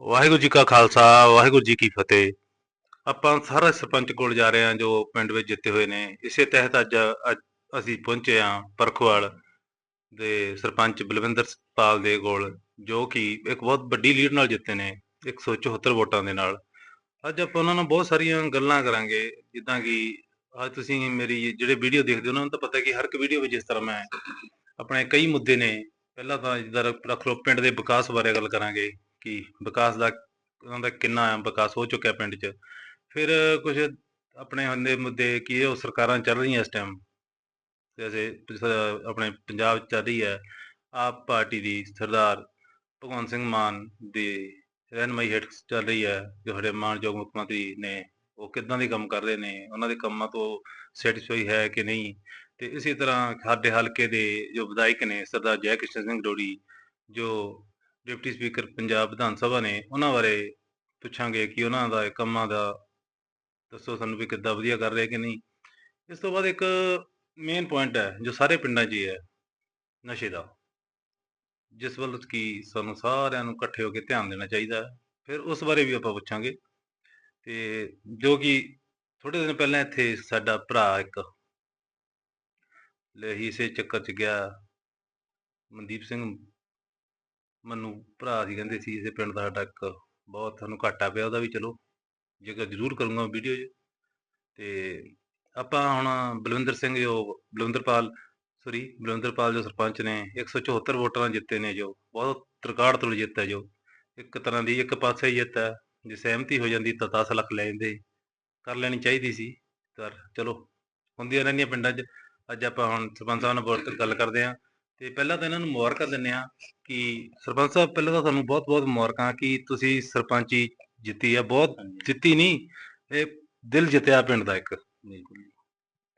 ਵਾਹਿਗੁਰੂ ਜੀ ਕਾ ਖਾਲਸਾ, ਵਾਹਿਗੁਰੂ ਜੀ ਕੀ ਫਤਿਹ। ਆਪਾਂ ਸਾਰਾ ਸਰਪੰਚ ਕੋਲ ਜਾ ਰਹੇ ਹਾਂ ਜੋ ਪਿੰਡ ਵਿੱਚ ਜਿੱਤੇ ਹੋਏ ਨੇ। ਇਸੇ ਤਹਿਤ ਅੱਜ ਅੱਜ ਅਸੀਂ ਪਹੁੰਚੇ ਹਾਂ ਪਰਖਵਾਲ ਦੇ ਸਰਪੰਚ ਬਲਵਿੰਦਰ ਪਾਲ ਦੇ ਕੋਲ, ਜੋ ਕਿ ਇੱਕ ਬਹੁਤ ਵੱਡੀ ਲੀਡ ਨਾਲ ਜਿੱਤੇ ਨੇ 174 ਵੋਟਾਂ ਦੇ ਨਾਲ। ਅੱਜ ਆਪਾਂ ਉਹਨਾਂ ਨਾਲ ਬਹੁਤ ਸਾਰੀਆਂ ਗੱਲਾਂ ਕਰਾਂਗੇ, ਜਿੱਦਾਂ ਕਿ ਅੱਜ ਤੁਸੀਂ ਮੇਰੀ ਜਿਹੜੇ ਵੀਡੀਓ ਦੇਖਦੇ ਹੋ ਉਹਨਾਂ ਨੂੰ ਤਾਂ ਪਤਾ ਕਿ ਹਰ ਇੱਕ ਵੀਡੀਓ ਵਿੱਚ ਜਿਸ ਤਰ੍ਹਾਂ ਮੈਂ ਆਪਣੇ ਕਈ ਮੁੱਦੇ ਨੇ। ਪਹਿਲਾਂ ਤਾਂ ਜਿੱਦਾਂ ਰੱਖ ਲਓ, ਪਿੰਡ ਦੇ ਵਿਕਾਸ ਬਾਰੇ ਗੱਲ ਕਰਾਂਗੇ। ਕਿ ਵਿਕਾਸ ਦਾ, ਉਹਨਾਂ ਦਾ ਕਿੰਨਾ ਵਿਕਾਸ ਹੋ ਚੁੱਕਿਆ ਪਿੰਡ 'ਚ। ਫਿਰ ਕੁਝ ਆਪਣੇ ਹੁੰਦੇ ਮੁੱਦੇ ਕੀ ਉਹ ਸਰਕਾਰਾਂ ਚੱਲ ਰਹੀਆਂ ਇਸ ਟਾਈਮ ਜੈਸੇ ਆਪਣੇ ਪੰਜਾਬ ਚੱਲ ਰਹੀ ਹੈ। ਆਪ ਪਾਰਟੀ ਦੀ ਸਰਦਾਰ ਭਗਵੰਤ ਸਿੰਘ ਮਾਨ ਦੀ ਰਹਿਨਮਾਈ ਹੇਠ ਚੱਲ ਰਹੀ ਹੈ। ਜੋ ਸਾਡੇ ਮਾਨਯੋਗ ਮੁੱਖ ਮੰਤਰੀ ਨੇ ਉਹ ਕਿੱਦਾਂ ਦੇ ਕੰਮ ਕਰ ਰਹੇ ਨੇ? ਉਹਨਾਂ ਦੇ ਕੰਮਾਂ ਤੋਂ ਸੈਟੀਸਫਾਈ ਹੈ ਕਿ ਨਹੀਂ? ਤੇ ਇਸੇ ਤਰ੍ਹਾਂ ਸਾਡੇ ਹਲਕੇ ਦੇ ਜੋ ਵਿਧਾਇਕ ਨੇ ਸਰਦਾਰ ਜੈ ਕਿਸ਼ਨ ਸਿੰਘ ਡੋੜੀ ਜੋ ਡਿਪਟੀ ਸਪੀਕਰ ਪੰਜਾਬ ਵਿਧਾਨ ਸਭਾ ਨੇ ਉਹਨਾਂ ਬਾਰੇ ਪੁੱਛਾਂਗੇ ਕਿ ਉਹਨਾਂ ਦਾ ਕੰਮਾਂ ਦਾ ਦੱਸੋ ਸਾਨੂੰ ਵੀ ਕਿੱਦਾਂ ਵਧੀਆ ਕਰ ਰਹੇ ਕਿ ਨਹੀਂ। ਇਸ ਤੋਂ ਬਾਅਦ ਇੱਕ ਮੇਨ ਪੁਆਇੰਟ ਹੈ, ਜੋ ਸਾਰੇ ਪਿੰਡਾਂ 'ਚ ਹੀ ਹੈ, ਨਸ਼ੇ ਦਾ। ਜਿਸ ਵੱਲ ਕਿ ਸਾਨੂੰ ਸਾਰਿਆਂ ਨੂੰ ਇਕੱਠੇ ਹੋ ਕੇ ਧਿਆਨ ਦੇਣਾ ਚਾਹੀਦਾ ਹੈ। ਫਿਰ ਉਸ ਬਾਰੇ ਵੀ ਆਪਾਂ ਪੁੱਛਾਂਗੇ। ਤੇ ਜੋ ਕਿ ਥੋੜੇ ਦਿਨ ਪਹਿਲਾਂ ਇੱਥੇ ਸਾਡਾ ਭਰਾ ਇੱਕ ਲਈ ਇਸੇ ਚੱਕਰ 'ਚ ਗਿਆ, ਮਨਦੀਪ ਸਿੰਘ ਮੈਨੂੰ ਭਰਾ ਸੀ ਕਹਿੰਦੇ ਸੀ ਇਸੇ ਪਿੰਡ ਦਾ ਸਾਡਾ ਇੱਕ ਬਹੁਤ ਸਾਨੂੰ ਘਾਟਾ ਪਿਆ ਉਹਦਾ ਵੀ ਚਲੋ ਜੇਕਰ ਜ਼ਰੂਰ ਕਰੂੰਗਾ ਵੀਡੀਓ 'ਚ। ਤੇ ਆਪਾਂ ਹੁਣ ਬਲਵਿੰਦਰ ਸਿੰਘ ਜੋ, ਬਲਵਿੰਦਰਪਾਲ ਸੋਰੀ ਬਲਵਿੰਦਰਪਾਲ ਜੋ ਸਰਪੰਚ ਨੇ 174 ਵੋਟਾਂ ਨਾਲ ਜਿੱਤੇ ਨੇ ਜੋ, ਬਹੁਤ ਰਿਕਾਰਡ ਤੋੜ ਜਿੱਤ ਹੈ ਜੋ। ਇੱਕ ਤਰ੍ਹਾਂ ਦੀ ਇੱਕ ਪਾਸੇ ਜਿੱਤ ਹੈ, ਜੇ ਸਹਿਮਤੀ ਹੋ ਜਾਂਦੀ ਤਾਂ 10 ਲੱਖ ਲੈ ਜਾਂਦੇ, ਕਰ ਲੈਣੀ ਚਾਹੀਦੀ ਸੀ, ਪਰ ਚਲੋ ਹੁੰਦੀਆਂ ਰਹਿੰਦੀਆਂ ਪਿੰਡਾਂ 'ਚ। ਅੱਜ ਆਪਾਂ ਹੁਣ ਸਰਪੰਚ ਸਾਹਿਬ ਨਾਲ ਬਹੁਤ ਗੱਲ ਕਰਦੇ ਹਾਂ। ਤੇ ਪਹਿਲਾਂ ਤਾਂ ਇਹਨਾਂ ਨੂੰ ਮੁਬਾਰਕਾਂ ਦਿੰਦੇ ਹਾਂ ਕਿ ਸਰਪੰਚ ਸਾਹਿਬ ਪਹਿਲਾਂ ਤਾਂ ਤੁਹਾਨੂੰ ਬਹੁਤ ਬਹੁਤ ਮੁਬਾਰਕਾਂ ਕਿ ਤੁਸੀਂ ਸਰਪੰਚੀ ਜਿੱਤੀ ਹੈ ਬਹੁਤ ਜਿੱਤੀ ਨਹੀਂ ਇਹ ਦਿਲ ਜਿੱਤਿਆ ਪਿੰਡ ਦਾ ਇੱਕ। ਬਿਲਕੁਲ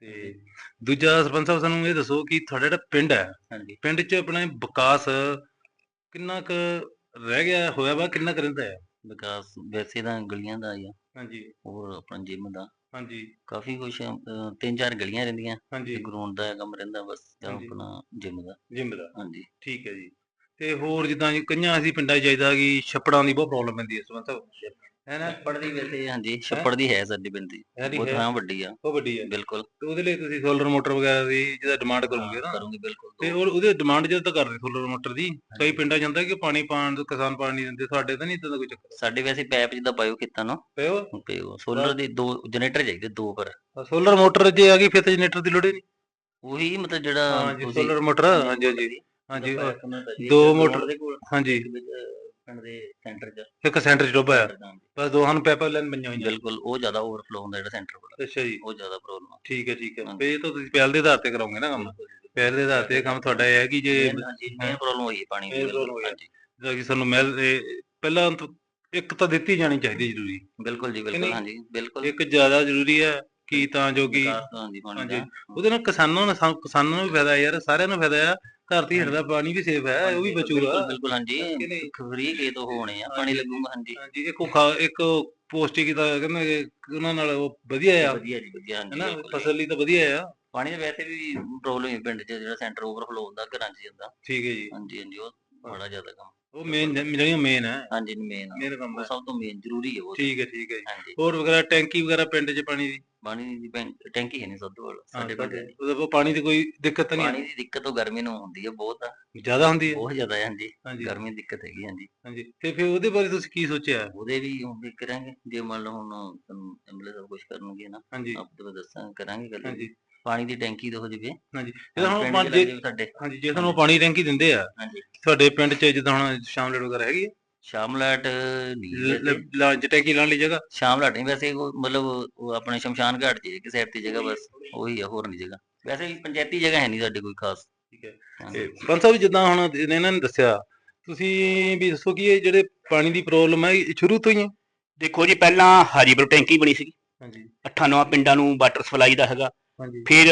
ਤੇ ਦੂਜਾ ਸਰਪੰਚ ਸਾਹਿਬ ਸਾਨੂੰ ਇਹ ਦੱਸੋ ਕਿ ਤੁਹਾਡਾ ਜਿਹੜਾ ਪਿੰਡ ਹੈ ਹਾਂਜੀ। ਪਿੰਡ 'ਚ ਆਪਣੇ ਵਿਕਾਸ ਕਿੰਨਾ ਕੁ ਰਹਿ ਗਿਆ ਹੋਇਆ ਵਾ ਕਿੰਨਾ ਕੁ ਰਹਿੰਦਾ ਹੈ? ਵਿਕਾਸ ਵੈਸੇ ਤਾਂ ਗਲੀਆਂ ਦਾ ਆ। ਹਾਂਜੀ। ਹੋਰ ਆਪਣਾ ਜਿਮ ਦਾ। ਹਾਂਜੀ। ਕਾਫੀ ਕੁਛ ਅਹ, ਤਿੰਨ ਚਾਰ ਗਲੀਆਂ ਰਹਿੰਦੀਆਂ। ਹਾਂਜੀ। ਗਰਾਊਂਡ ਦਾ ਕੰਮ ਰਹਿੰਦਾ ਬਸ ਜਾਂ। ਆਪਣਾ ਜਿਮ ਦਾ। ਜਿੰਮ ਦਾ। ਹਾਂਜੀ। ਠੀਕ ਹੈ ਜੀ। ਤੇ ਹੋਰ ਜਿੱਦਾਂ ਕਈਆਂ ਅਸੀਂ ਪਿੰਡਾਂ 'ਚ ਜਾਈਦਾ ਕਿ ਛੱਪੜਾਂ ਦੀ ਬਹੁਤ ਪ੍ਰੋਬਲਮ ਪੈਂਦੀ ਹੈ ਸਾਹਿਬ ਹੈ ਨਾ? ਛੱਪੜ ਦੀ ਵੈਸੇ ਹਾਂਜੀ ਛੱਪੜ ਦੀ ਹੈ ਸਾਡੀ ਪਿੰਡ ਦੀ ਹੈ ਨਹੀਂ ਬਹੁਤ ਹੈ? ਹਾਂ ਵੱਡੀ ਆ। ਉਹ ਵੱਡੀ ਹੈ ਬਿਲਕੁਲ। ਤੇ ਉਹਦੇ ਲਈ ਤੁਸੀਂ ਸੋਲਰ ਮੋਟਰ ਵਗੈਰਾ ਦੀ ਜਿਹਦਾ ਡਿਮਾਂਡ ਕਰੋਗੇ ਨਾ ਕਰੂੰਗੇ ਬਿਲਕੁਲ ਤੇ ਉਹ ਉਹਦੀ ਡਿਮਾਂਡ ਜਦੋਂ ਤਾਂ ਕਰਦੇ ਸੋਲਰ ਮੋਟਰ ਦੀ ਕਈ ਪਿੰਡਾਂ 'ਚ ਹੁੰਦਾ ਕਿ ਪਾਣੀ ਪਾਣ ਤੋਂ ਕਿਸਾਨ ਪਾਣੀ ਨਹੀਂ ਦਿੰਦੇ ਸਾਡੇ ਤਾਂ ਨਹੀਂ ਇਦਾਂ ਦਾ ਕੋਈ ਚੱਕਰ। ਸਾਡੇ ਵੈਸੇ ਪੈਪ ਜਿੱਦਾਂ ਬਾਇਓ ਕੀਤਾ ਨਾ। ਪਿਓ ਤੇ ਸੋਲਰ ਦੇ ਦੋ ਜਨਰੇਟਰ ਚਾਹੀਦੇ ਦੋ ਪਰ। ਸੋਲਰ ਮੋਟਰ ਜੇ ਆ ਗਈ ਫਿਰ ਤਾਂ ਜਨਰੇਟਰ ਦੀ ਲੋੜ ਹੀ ਨਹੀਂ। ਉਹੀ ਮਤਲਬ ਜਿਹੜਾ ਹਾਂਜੀ ਤੁਸੀਂ- ਸੋਲਰ ਮੋਟਰ ਹਾਂਜੀ ਹਾਂਜੀ। ਹਾਂਜੀ ਉਹ- ਦਾ ਮੋਟਰ- ਦੇ ਕੋਲ, ਹਾਂਜੀ। ਪਿੰਡ ਦੇ ਸੈਂਟਰ 'ਚ। ਇੱਕ ਸੈਂਟਰ 'ਚ ਡੁੱਬਾ ਹੈ ਹਾਂਜੀ। ਬਸ ਦੋਹਾਂ ਨੂੰ ਪੈਪਾ ਲੈਣ ਪਈਆਂ ਹੋਈਆਂ। ਬਿਲਕੁਲ ਉਹ ਜ਼ਿਆਦਾ ਓਵਰਫਲੋ ਹੁੰਦਾ ਜਿਹੜਾ ਸੈਂਟਰ ਕੋਲ ਅੱਛਾ ਜੀ। ਉਹ ਜ਼ਿਆਦਾ ਪ੍ਰੋਬਲਮ ਆ। ਠੀਕ ਹੈ ਠੀਕ ਹੈ। ਫੇ ਇਹ ਤਾਂ ਤੁਸੀਂ ਪਹਿਲ ਦੇ ਆਧਾਰ ਤੇ ਕਰਾਉਂਗੇ ਨਾ ਕੰਮ। ਪਹਿਲ ਦੇ ਆਧਾਰ ਤੇ ਇਹ ਕੰਮ ਤੁਹਾਡਾ ਇਹ ਹੈ ਕਿ ਜੇ ਹਾਂਜੀ ਮੇਨ ਪ੍ਰੋਬਲਮ ਹੋਈ ਹੈ ਪਾਣੀ ਦੀ ਬਿਲਕੁਲ, problem ਹੋਈ ਹੈ। ਹਾਂਜੀ। ਜਿੱਦਾਂ ਕਿ ਸਾਨੂੰ ਮਿਲ ਇਹ ਪਹਿਲਾਂ ਤਾਂ ਇੱਕ ਤਾਂ ਦਿੱਤੀ ਜਾਣੀ ਚਾਹੀਦੀ ਜ਼ਰੂਰੀ। ਬਿਲਕੁਲ ਜੀ ਨਹੀਂ? ਬਿਲਕੁਲ ਹਾਂਜੀ ਬਿਲਕੁਲ। ਇੱਕ ਜ਼ਿਆਦਾ ਜ਼ਰੂਰੀ ਹੈ ਕਿ ਤਾਂ ਜੋ ਕਿ ਵਿਕਾਸ ਤਾਂ ਹਾਂਜੀ ਪਾਣੀ ਹਾਂਜੀ। ਦਾ ਉਹਦੇ ਨਾਲ ਕਿਸਾਨਾਂ ਨੂੰ ਸਾਨੂੰ- ਕਿਸਾਨਾਂ ਨੂੰ ਵੀ ਫਾਇਦਾ ਹੈ ਯਾਰ ਸਾਰਿਆਂ ਨੂੰ ਫਾਇਦਾ ਹੈ। ਧਰਤੀ ਹੇਠ ਦਾ ਪਾਣੀ ਵੀ ਸੇਫ ਹੈ ਉਹ ਵੀ ਬਚੂਗਾ ਬਿਲਕੁਲ ਬਿਲਕੁਲ ਹਾਂਜੀ? ਫਰੀ ਕੇ ਤੋਂ ਹੋਣੇ ਆ ਪਾਣੀ। ਲੱਗੂਗਾ ਹਾਂਜੀ। ਹਾਂਜੀ ਇੱਕ ਉਹ ਖਾ- ਇੱਕ ਪੌਸ਼ਟਿਕ ਦਾ ਕਹਿੰਦੇ ਉਹਨਾਂ ਨਾਲ ਉਹ ਵਧੀਆ ਆ। ਵਧੀਆ ਜੀ ਵਧੀਆ ਹਾਂਜੀ ਹੈਨਾ ਬਿਲਕੁਲ। ਫਸਲ ਲਈ ਤਾਂ ਵਧੀਆ ਆ। ਪਾਣੀ ਦਾ ਵੈਸੇ ਵੀ ਪ੍ਰੋਬਲਮ ਹੈ ਪਿੰਡ 'ਚ ਜਿਹੜਾ ਸੈਂਟਰ ਓਵਰਫਲੋ ਹੁੰਦਾ ਘਰਾਂ 'ਚ ਜਾਂਦਾ। ਠੀਕ ਹੈ ਜੀ। ਹਾਂਜੀ ਹਾਂਜੀ ਉਹ ਬੜਾ ਜ਼ਿਆਦਾ ਕੰਮ ਉਹ ਮੇਨ ਜਿਹੜੀਆਂ ਮੇਨ ਹੈ ਹਾਂਜੀ ਮੇਨ ਮੇਨ ਕੰਮ ਉਹ ਹੈ ਸਭ ਤੋਂ ਮੇਨ ਜ਼ਰੂਰੀ ਹੈ ਉਹ ਠੀਕ ਹੈ ਠੀਕ ਹੈ ਜੀ। ਹਾਂਜੀ। ਹੋਰ ਵਗੈਰਾ ਟੈਂਕੀ ਵਗੈਰਾ ਪਿੰਡ 'ਚ ਪਾਣੀ ਦੀ? ਪਾਣੀ ਦੀ ਟੈਂਕੀ ਹੈ ਨਹੀਂ ਸਭ ਤੋਂ ਵੱਲ ਸਾਡੇ ਪਿੰਡ ਸਾਡੇ- ਦੀ। ਉਹਦੇ ਕੋਲ ਪਾਣੀ ਦੀ ਕੋਈ ਦਿੱਕਤ ਤਾਂ ਪਾਣੀ ਨਹੀਂ ਦੀ ਦਿੱਕਤ ਉਹ ਗਰਮੀ ਨੂੰ ਹੁੰਦੀ ਹੈ ਬਹੁਤ। ਜ਼ਿਆਦਾ ਹੁੰਦੀ ਹੈ? ਬਹੁਤ ਜ਼ਿਆਦਾ ਹਾਂਜੀ। ਗਰਮੀ ਦੀ ਦਿੱਕਤ ਹੈਗੀ ਹਾਂਜੀ। ਹਾਂਜੀ। ਤੇ ਫਿਰ ਉਹਦੇ ਬਾਰੇ ਤੁਸੀਂ ਕੀ ਸੋਚਿਆ? ਉਹਦੇ ਵੀ ਹੁਣ ਵੀ ਕਰਾਂਗੇ। ਜੇ ਮੰਨ ਲਓ ਹੁਣ ਤੁਹਾਨੂੰ ਐਮਐਲਏ ਸਭ ਕੁਝ ਕਰਨਗੇ ਨਾ ਹਾਂਜੀ। ਆਪ ਤੋਂ ਦੱਸਾਂ ਕਰਾਂਗੇ ਗੱਲ। ਹਾਂਜੀ। ਪਾਣੀ ਦੀ ਟੈਂਕੀ ਹੋ ਜਵੇ। ਹਾਂਜੀ। ਪਿੰਡ 'ਚ ਪਾਣੀ ਜੇ ਜਾਵੇ ਸਾਡੇ। ਹਾਂਜੀ ਜੇ ਤੁਹਾਨੂੰ ਪਾਣੀ ਟੈਂਕੀ ਦਿੰਦੇ ਆ ਹਾਂਜੀ। ਤੁਹਾਡੇ ਪਿੰਡ 'ਚ ਜਿੱਦਾਂ ਹੁਣ ਸ਼ਾਮਲੇਟ ਵਗੈਰਾ ਹੈਗੀ ਹੈ? ਸ਼ਾਮਲਾਟ ਨਹੀਂ ਲ- ਵੈਸੇ। ਲ- ਲਾਂਚ ਟੈਂਕੀ ਲਾਉਣ ਲਈ ਜਗ੍ਹਾ? ਸ਼ਾਮਲਾਟ ਨਹੀਂ ਵੈਸੇ ਉਹ ਮਤਲਬ ਉਹ ਆਪਣੇ ਸ਼ਮਸ਼ਾਨ ਘਾਟ 'ਚ ਇੱਕ ਸਾਈਡ ਜਗ੍ਹਾ ਬਸ। ਉਹੀ ਆ ਹੋਰ ਨਹੀਂ ਜਗ੍ਹਾ। ਵੈਸੇ ਪੰਚਾਇਤੀ ਜਗ੍ਹਾ ਹੈ ਨਹੀਂ ਸਾਡੇ ਕੋਈ ਖਾਸ। ਠੀਕ ਹੈ। ਤੇ ਸਾਹਿਬ ਜਿੱਦਾਂ ਹੁਣ ਇਹਨਾਂ ਨੇ ਦੱਸਿਆ ਤੁਸੀਂ ਵੀ ਦੱਸੋ ਕਿ ਇਹ ਜਿਹੜੇ ਪਾਣੀ ਦੀ ਪ੍ਰੋਬਲਮ ਹੈ ਇਹ ਸ਼ੁਰੂ ਤੋਂ ਹੀ ਹੈ? ਦੇਖੋ ਜੀ ਪਹਿਲਾਂ ਹਾਜੀਪੁਰ ਟੈਂਕੀ ਬਣੀ ਸੀ ਹਾਂਜੀ। ਅੱਠਾਂ ਨੌਂ ਪਿੰਡਾਂ ਨੂੰ ਵਾਟਰ ਸਪਲਾਈ ਦਾ ਹੈਗਾ। ਹਾਂਜੀ। ਫਿਰ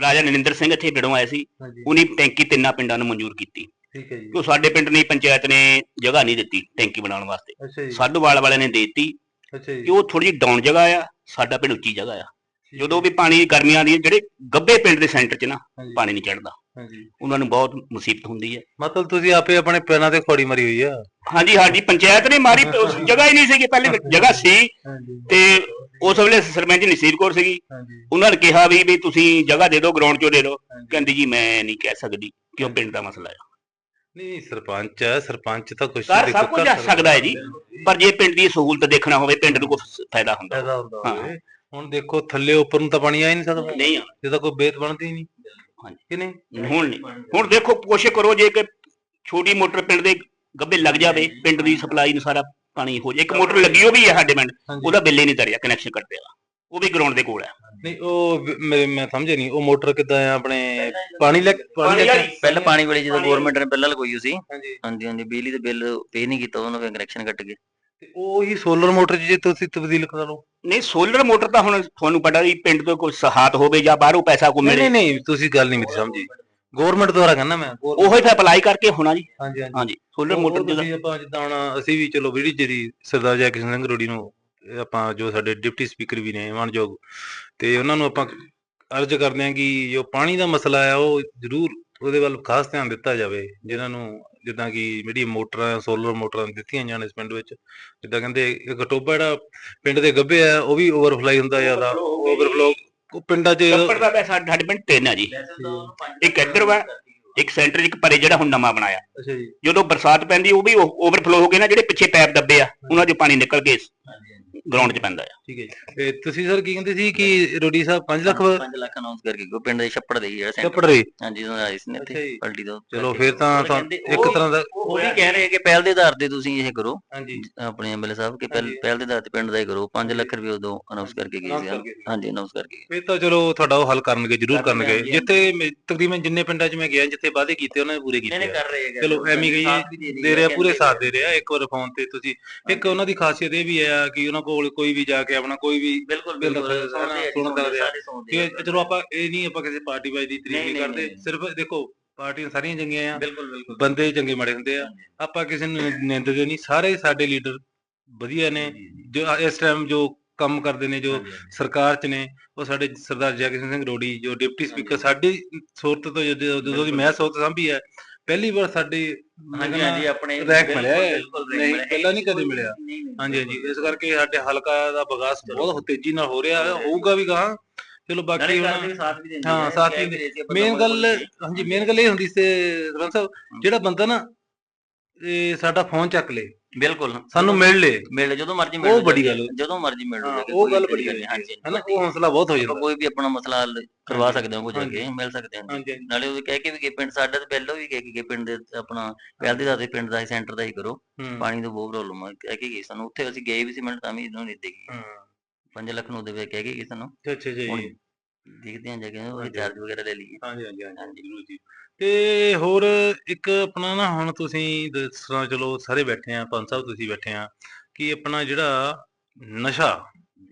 ਰਾਜਾ ਨਰਿੰਦਰ ਸਿੰਘ ਇੱਥੇ ਬਿੜੋਂ ਆਏ ਸੀ। ਉਹਨੇ ਟੈਂਕੀ ਤਿੰਨਾਂ ਪਿੰਡਾਂ ਨੂੰ ਮਨਜ਼ੂਰ ਕੀਤੀ। ਠੀਕ ਹੈ ਜੀ। ਕਿਉਂ ਸਾਡੇ ਪਿੰਡ ਨੇ ਪੰਚਾਇਤ ਨੇ ਜਗ੍ਹਾ ਨਹੀਂ ਦਿੱਤੀ ਟੈਂਕੀ ਬਣਾਉਣ ਵਾਸਤੇ। ਅੱਛਾ ਜੀ। ਸਾਧੂਵਾਲ ਵਾਲਿਆਂ ਨੇ ਦਿੱਤੀ ਅੱਛਾ ਜੀ। ਕਿ ਉਹ ਥੋੜੀ ਜਿਹੀ ਡਾਊਨ ਜਗ੍ਹਾ ਆ ਸਾਡਾ ਪਿੰਡ ਉੱਚੀ ਜਗ੍ਹਾ ਆ। ਜਦੋਂ ਵੀ ਪਾਣੀ ਗਰਮੀਆਂ ਦੀ ਜਿਹੜੇ ਗੱਬੇ ਪਿੰਡ ਦੇ ਸੈਂਟਰ 'ਚ ਨਾ। ਪਾਣੀ ਨਹੀਂ ਚੜਦਾ ਹਾਂਜੀ। ਉਹਨਾਂ ਨੂੰ ਬਹੁਤ ਮੁਸੀਬਤ ਹੁੰਦੀ ਹੈ ਮਤਲਬ ਤੁਸੀਂ ਆਪੇ ਆਪਣੇ ਪੈਰਾਂ ਤੇ ਖੋੜੀ ਮਰੀ ਹੋਈ ਆ। ਹਾਂਜੀ ਹਾਂਜੀ ਪੰਚਾਇਤ ਨੇ ਮਾਰੀ ਉਸ ਜਗ੍ਹਾ ਹੀ ਨਹੀਂ ਸੀਗੀ ਪਹਿਲੇ ਜਗ੍ਹਾ ਸੀ। ਤੇ ਉਸ ਵੇਲੇ ਸਰਪੰਚ ਨਸੀਬ ਕੌਰ ਸੀਗੀ। ਉਹਨਾਂ ਨੇ ਕਿਹਾ ਵੀ ਵੀ ਤੁਸੀਂ ਜਗ੍ਹਾ ਦੇ ਦਿਓ ਗਰਾਊਂਡ 'ਚੋਂ ਦੇ ਦਿਓ। ਕਹਿੰਦੀ ਜੀ ਮੈਂ ਨਹੀਂ ਕਹਿ ਸਕਦੀ ਕਿਉਂ ਪਿੰਡ ਦਾ ਮਸਲਾ ਹੈ ਨਹੀਂ ਸਰਪੰਚ ਹੈ ਸਰਪੰਚ ਤਾਂ ਕੁਝ ਸਰ, ਸਭ ਕੁਝ ਆ ਸਕਦਾ ਹੈ ਜੀ। ਪਰ ਜੇ ਪਿੰਡ ਦੀ ਸਹੂਲਤ ਦੇਖਣਾ ਹੋਵੇ ਪਿੰਡ ਨੂੰ ਕੁਝ ਫਾਇਦਾ ਹੁੰਦਾ ਫਾਇਦਾ ਹੁੰਦਾ। ਹੋਵੇ। ਹੁਣ ਦੇਖੋ ਥੱਲੇ ਉੱਪਰ ਨੂੰ ਤਾਂ ਪਾਣੀ ਆ ਹੀ ਨਹੀਂ ਸਕਦਾ। ਨਹੀਂ ਇਹ ਤਾਂ ਕੋਈ ਬੇਤ ਬਣਦੀ ਨਹੀਂ। ਹਾਂਜੀ। ਕਿ ਨਹੀਂ? ਹੁਣ ਨਹੀਂ। ਹੁਣ ਦੇਖੋ ਕੋਸ਼ਿਸ਼ ਕਰੋ ਜੇ ਕਿ ਛੋਟੀ ਮੋਟਰ ਪਿੰਡ ਦੇ ਗੱਬੇ ਲੱਗ ਜਾਵੇ ਪਿੰਡ ਦੀ ਸਪਲਾਈ ਨੂੰ ਸਾਰਾ ਪਾਣੀ ਹੋ ਜਾਏ। ਇੱਕ ਮੋਟਰ ਲੱਗੀ ਉਹ ਵੀ ਹੈ ਸਾਡੇ ਪਿੰਡ। ਉਹਦਾ ਬਿੱਲ ਹੀ ਨਹੀਂ ਤਰਿਆ ਕਨੈਕਸ਼ਨ ਕੱਟ ਦਿਆ ਉਹ ਵੀ ਗਰਾਊਂਡ ਦੇ ਕੋਲ ਹੈ। ਨਹੀਂ ਉਹ ਮੈਂ ਸਮਝਿਆ ਨਹੀਂ ਉਹ ਮੋਟਰ ਕਿੱਦਾਂ ਆ ਆਪਣੇ ਪਾਣੀ ਲੈ ਪਾਣੀ ਲੈ ਪਹਿਲਾਂ ਪਾਣੀ ਵਾਲੀ ਜਦੋਂ ਗਵਰਨਮੈਂਟ ਨੇ ਪਹਿਲਾਂ ਲਗਾਈ ਸੀ ਹਾਂਜੀ। ਹਾਂਜੀ ਹਾਂਜੀ ਬਿਜਲੀ ਦੇ ਬਿੱਲ ਪੇ ਨਹੀਂ ਕੀਤਾ ਉਹਨਾਂ ਨੇ ਕਨੈਕਸ਼ਨ ਕੱਟ ਕੇ। ਤੇ ਉਹੀ ਸੋਲਰ ਮੋਟਰ ਜੇ ਤੁਸੀਂ ਤਬਦੀਲ ਕਰਾ ਲਓ। ਨਹੀਂ ਸੋਲਰ ਮੋਟਰ ਤਾਂ ਹੁਣ ਤੁਹਾਨੂੰ ਪਤਾ ਵੀ ਪਿੰਡ ਤੋਂ ਕੋਈ ਸਹਾਤ ਹੋਵੇ ਜਾਂ ਬਾਹਰੋਂ ਪੈਸਾ ਕੋ ਮਿਲੇ। ਨਹੀਂ ਨਹੀਂ ਤੁਸੀਂ ਗੱਲ ਨਹੀਂ ਮੇਰੀ ਸਮਝੀ। ਗਵਰਨਮੈਂਟ ਦੁਆਰਾ ਕਹਿੰਦਾ ਮੈਂ। ਉਹੀ ਫਿਰ ਅਪਲਾਈ ਕਰਕੇ ਹੋਣਾ ਜੀ। ਹਾਂਜੀ ਹਾਂਜੀ। ਸੋਲਰ ਮੋਟਰ ਤੁਸੀਂ ਆਪਾਂ ਜਿੱਦਾਂ ਹੁਣ ਅਸੀਂ ਵੀ ਚਲੋ ਜਿਹੜੀ ਜਿਹੜੀ ਸਰਦਾਰ ਜੈ ਕਿਸ਼ਨ ਸਿੰਘ ਰੋੜੀ ਨੂੰ ਆਪਾਂ ਜੋ ਸਾਡੇ ਡਿਪਟੀ ਸਪੀਕਰ ਵੀ ਨੇ ਮਾਨਯੋਗ ਤੇ ਉਹਨਾਂ ਨੂੰ ਆਪਾਂ ਅਰਜ਼ ਕਰਦੇ ਹਾਂ ਕਿ ਜੋ ਪਾਣੀ ਦਾ ਮਸਲਾ ਆ ਉਹ ਜ਼ਰੂਰ ਉਹਦੇ ਵੱਲ ਖਾਸ ਧਿਆਨ ਦਿੱਤਾ ਜਾਵੇ। ਜਿਨ੍ਹਾਂ ਨੂੰ ਜਿੱਦਾਂ ਕਿ ਜਿਹੜੀ ਮੋਟਰਾਂ ਸੋਲਰ ਮੋਟਰਾਂ ਦਿੱਤੀਆਂ ਜਾਣ ਇਸ ਪਿੰਡ ਵਿੱਚ ਜਿੱਦਾਂ ਕਹਿੰਦੇ ਇੱਕ ਟੋਬਾ ਜਿਹੜਾ ਪਿੰਡ ਦੇ ਗੱਭੇ ਆ ਉਹ ਵੀ ਓਵਰਫਲਾਈ ਹੁੰਦਾ ਜ਼ਿਆਦਾ ਓਵਰਫਲੋ ਪਿੰਡਾਂ 'ਚ ਕੱਪੜ ਦਾ ਸਾਡੇ ਪਿੰਡ ਤਿੰਨ ਆ ਜੀ। ਇੱਕ ਇੱਧਰ ਵਾ ਇੱਕ ਸੈਂਟਰ ਇੱਕ ਪਰੇ ਜਿਹੜਾ ਹੁਣ ਨਵਾਂ ਬਣਾਇਆ। ਅੱਛਾ ਜੀ। ਜਦੋਂ ਬਰਸਾਤ ਪੈਂਦੀ ਉਹ ਵੀ ਓਵਰਫਲੋ ਹੋ ਕੇ ਨਾ ਜਿਹੜੇ ਪਿੱਛੇ ਪੈਪ ਦੱਬੇ ਆ ਉਹਨਾਂ 'ਚੋਂ ਪਾਣੀ ਨਿਕਲ ਕੇ ਗਰਾਊਂਡ 'ਚ ਪੈਂਦਾ ਆ। ਠੀਕ ਹੈ ਜੀ। ਤੇ ਤੁਸੀਂ ਸਰ ਕੀ ਕਹਿੰਦੇ ਸੀ ਕਿ ਰੋਡੀ ਸਾਹਿਬ 5 ਲੱਖ 5 ਲੱਖ ਅਨਾਉਂਸ ਕਰਕੇ ਗਏ ਪਿੰਡ ਦੇ ਛੱਪੜ ਦੇ ਹੀ ਜਿਹੜਾ center- ਚੱਪੜ ਰਹੇ ਹਾਂਜੀ ਉਹਨਾਂ ਆਏ ਸੀ ਇੱਥੇ। ਪਲਟੀ ਤੋਂ। ਚਲੋ ਫਿਰ ਤਾਂ ਇੱਕ ਤਰ੍ਹਾਂ ਦਾ ਉਹ ਵੀ ਕਹਿ ਰਹੇ ਕਿ ਪਹਿਲ ਦੇ ਆਧਾਰ ਤੇ ਤੁਸੀਂ ਇਹ ਕਰੋ ਹਾਂਜੀ। ਆਪਣੇ ਐਮਐਲਏ ਸਾਹਿਬ ਕਿ ਪਹਿਲ ਦੇ ਆਧਾਰ ਤੇ ਪਿੰਡ ਦਾ ਹੀ ਕਰੋ 5 ਲੱਖ ਰੁਪਏ ਉਦੋਂ ਅਨਾਉਂਸ ਕਰਕੇ ਗਏ ਸੀ। ਹਾਂਜੀ ਅਨਾਉਂਸ ਕਰਕੇ ਗਏ। ਫਿਰ ਤਾਂ ਚਲੋ ਤੁਹਾਡਾ ਉਹ ਹੱਲ ਕਰਨਗੇ ਜ਼ਰੂਰ ਕਰਨਗੇ, ਜਿੱਥੇ ਤਕਰੀਬਨ ਜਿੰਨੇ ਪਿੰਡਾਂ 'ਚ ਮੈਂ ਗਿਆ ਜਿੱਥੇ ਵਾਅਦੇ ਕੀਤੇ ਉਹਨਾਂ ਨੇ ਪੂਰੇ ਕੀਤੇ ਆ। ਕਰ ਰਹੇ ਹੈਗੇ। ਚਲੋ ਐਵੇਂ ਹੀ ਕਹੀਏ, ਦੇ ਰਿਹਾ ਪੂਰੇ ਸਾਥ ਦੇ ਰਿਹਾ ਇੱਕ ਵਾਰ ਫੋਨ ਤੇ ਤੁਸੀਂ। ਇੱਕ ਉਹਨਾਂ ਦੀ ਖਾਸੀਅਤ ਇਹ ਵੀ ਹੈ ਕਿ ਉਹਨਾਂ ਕੋਲ ਕੋਈ ਵੀ ਜਾ ਕੇ ਆਪਣਾ ਕੋਈ ਵੀ ਬਿਲਕੁਲ ਬਿਲਕੁਲ। ਰਿਹਾ। ਸਾਰੇ ਸੁਣਦੇ ਕਿ ਚਲੋ ਆਪਾਂ ਇਹ ਨਹੀਂ ਆਪਾਂ ਕਿਸੇ ਪਾਰਟੀ ਵਾਈ ਦੀ ਤਰੀਫ ਨਹੀਂ, ਕਰਦੇ। ਸਿਰਫ ਦੇਖੋ ਪਾਰਟੀਆਂ ਸਾਰੀਆਂ ਚੰਗੀਆਂ ਆ। ਬਿਲਕੁਲ ਬਿਲਕੁਲ। ਬੰਦੇ ਚੰਗੇ ਮਾੜੇ ਹੁੰਦੇ ਆ। ਆਪਾਂ ਕਿਸੇ ਨੂੰ ਨਿੰਦਦੇ ਨਹੀਂ। ਸਾਰੇ ਸਾਡੇ ਲੀਡਰ ਵਧੀਆ ਨੇ। ਜੋ ਇਸ ਟਾਈਮ ਜੋ ਕੰਮ ਕਰਦੇ ਨੇ ਜੋ ਸਰਕਾਰ ਚ ਨੇ ਉਹ ਸਾਡੇ ਸਰਦਾਰ ਜਗਨ ਸਿੰਘ ਰੋੜੀ ਜੋ ਡਿਪਟੀ ਸਪੀਕਰ ਸਾਡੀ ਸੂਰਤ ਤੋਂ ਜਦੋਂ ਦੀ ਮੈਂ ਸੋਚ ਸੰਭੀ ਹੈ ਪਹਿਲੀ ਵਾਰ ਸਾਡੇ ਹਾਂਜੀ ਹਾਂਜੀ ਆਪਣੇ ਰੈਂਕ ਮਿਲਿਆ ਹੈ। ਬਿਲਕੁਲ rank ਨਹੀਂ, ਮਿਲਿਆ। ਪਹਿਲਾਂ ਨਹੀਂ ਕਦੇ ਮਿਲਿਆ। ਨਹੀਂ, ਨਹੀਂ। ਹਾਂਜੀ ਹਾਂਜੀ ਇਸ ਕਰਕੇ ਸਾਡੇ ਹਲਕਾ ਦਾ ਵਿਕਾਸ ਬਹੁਤ ਤੇਜ਼ੀ ਨਾਲ ਹੋ ਰਿਹਾ ਹੈ ਹੋਊਗਾ ਵੀ ਗਾਂ ਚਲੋ ਬਾਕੀ ਨਾਲੇ ਘਰ ਦੇ ਹੁਣ ਵੀ ਸਾਥ ਵੀ ਦਿੰਦੇ ਹਾਂ, ਸਾਥ ਵੀ ਮੇਨ ਗੱਲ ਹਾਂਜੀ ਮੇਨ ਗੱਲ ਇਹ ਹੁੰਦੀ ਸੀ ਸਰਪੰਚ ਸਾਹਿਬ ਜਿਹੜਾ ਬੰਦਾ ਨਾ ਇਹ ਸਾਡਾ ਫੋਨ ਚੱਕ ਲੇ ਬਿਲਕੁਲ। ਸਾਨੂੰ ਮਿਲ ਲੇ ਮਿਲ ਜਦੋਂ ਮਰਜ਼ੀ ਮਿਲ ਉਹ ਬੜੀ ਗੱਲ ਹੋ- ਜਦੋਂ ਮਰਜ਼ੀ ਮਿਲ ਹਾਂ, ਲਓ ਉਹ ਗੱਲ ਬੜੀ ਹੈ। ਹਾਂਜੀ ਹਨਾ ਉਹ ਹੌਸਲਾ ਬਹੁਤ ਹੋ ਜਾਂਦਾ। ਕੋਈ ਵੀ ਆਪਣਾ ਮਸਲਾ ਹੱਲ ਕਰਵਾ ਸਕਦੇ ਹਾਂ ਕੋਈ ਜਾ ਕੇ ਹਾਂਜੀ। ਮਿਲ ਸਕਦੇ ਹਾਂ ਨਾਲੇ ਉਹ ਕਹਿ ਕੇ ਵੀ ਕਿ ਪਿੰਡ ਸਾਡਾ ਤੇ ਪਹਿਲਾਂ ਵੀ ਕਹਿ ਕੇ ਪਿੰਡ ਦੇ ਆਪਣਾ ਪਹਿਲ ਦੇ ਦਾਤੇ ਪਿੰਡ ਦਾ ਹੀ ਸੈਂਟਰ ਦਾ ਹੀ ਕਰੋ। ਹੂੰ, ਪਾਣੀ ਦੀ ਬਹੁਤ ਪ੍ਰੋਬਲਮ ਆ ਕਹਿ ਕੇ ਗਏ ਸਾਨੂੰ। ਉੱਥੇ ਅਸੀਂ ਗਏ ਵੀ ਸੀ ਮਿੰਟ ਤਾਂ ਵੀ ਇਹਨੂੰ ਨਹੀਂ ਹੂੰ। 5 ਲੱਖ ਨੂੰ ਦੇਵੇ ਕਹਿ ਕੇ ਗਏ ਸਾਨੂੰ। ਅੱਛਾ ਅੱਛਾ ਜੀ। ਦੇਖਦੇ ਹਾਂ ਜਾ ਕੇ ਉਹ। ਚਾਰਜ ਵਗੈਰਾ ਲੈ ਲਈਏ। ਹਾਂਜੀ ਹਾਂਜੀ। ਹਾਂਜੀ। ਜ਼ਰੂਰ ਜੀ। ਤੇ ਹੋਰ ਇੱਕ ਆਪਣਾ ਨਾ ਹੁਣ ਤੁਸੀਂ ਦੱਸਣਾ ਚਲੋ ਸਾਰੇ ਬੈਠੇ ਆ ਪੰਜ ਸਾਹਿਬ ਤੁਸੀਂ ਬੈਠੇ ਆ ਕਿ ਆਪਣਾ ਜਿਹੜਾ ਨਸ਼ਾ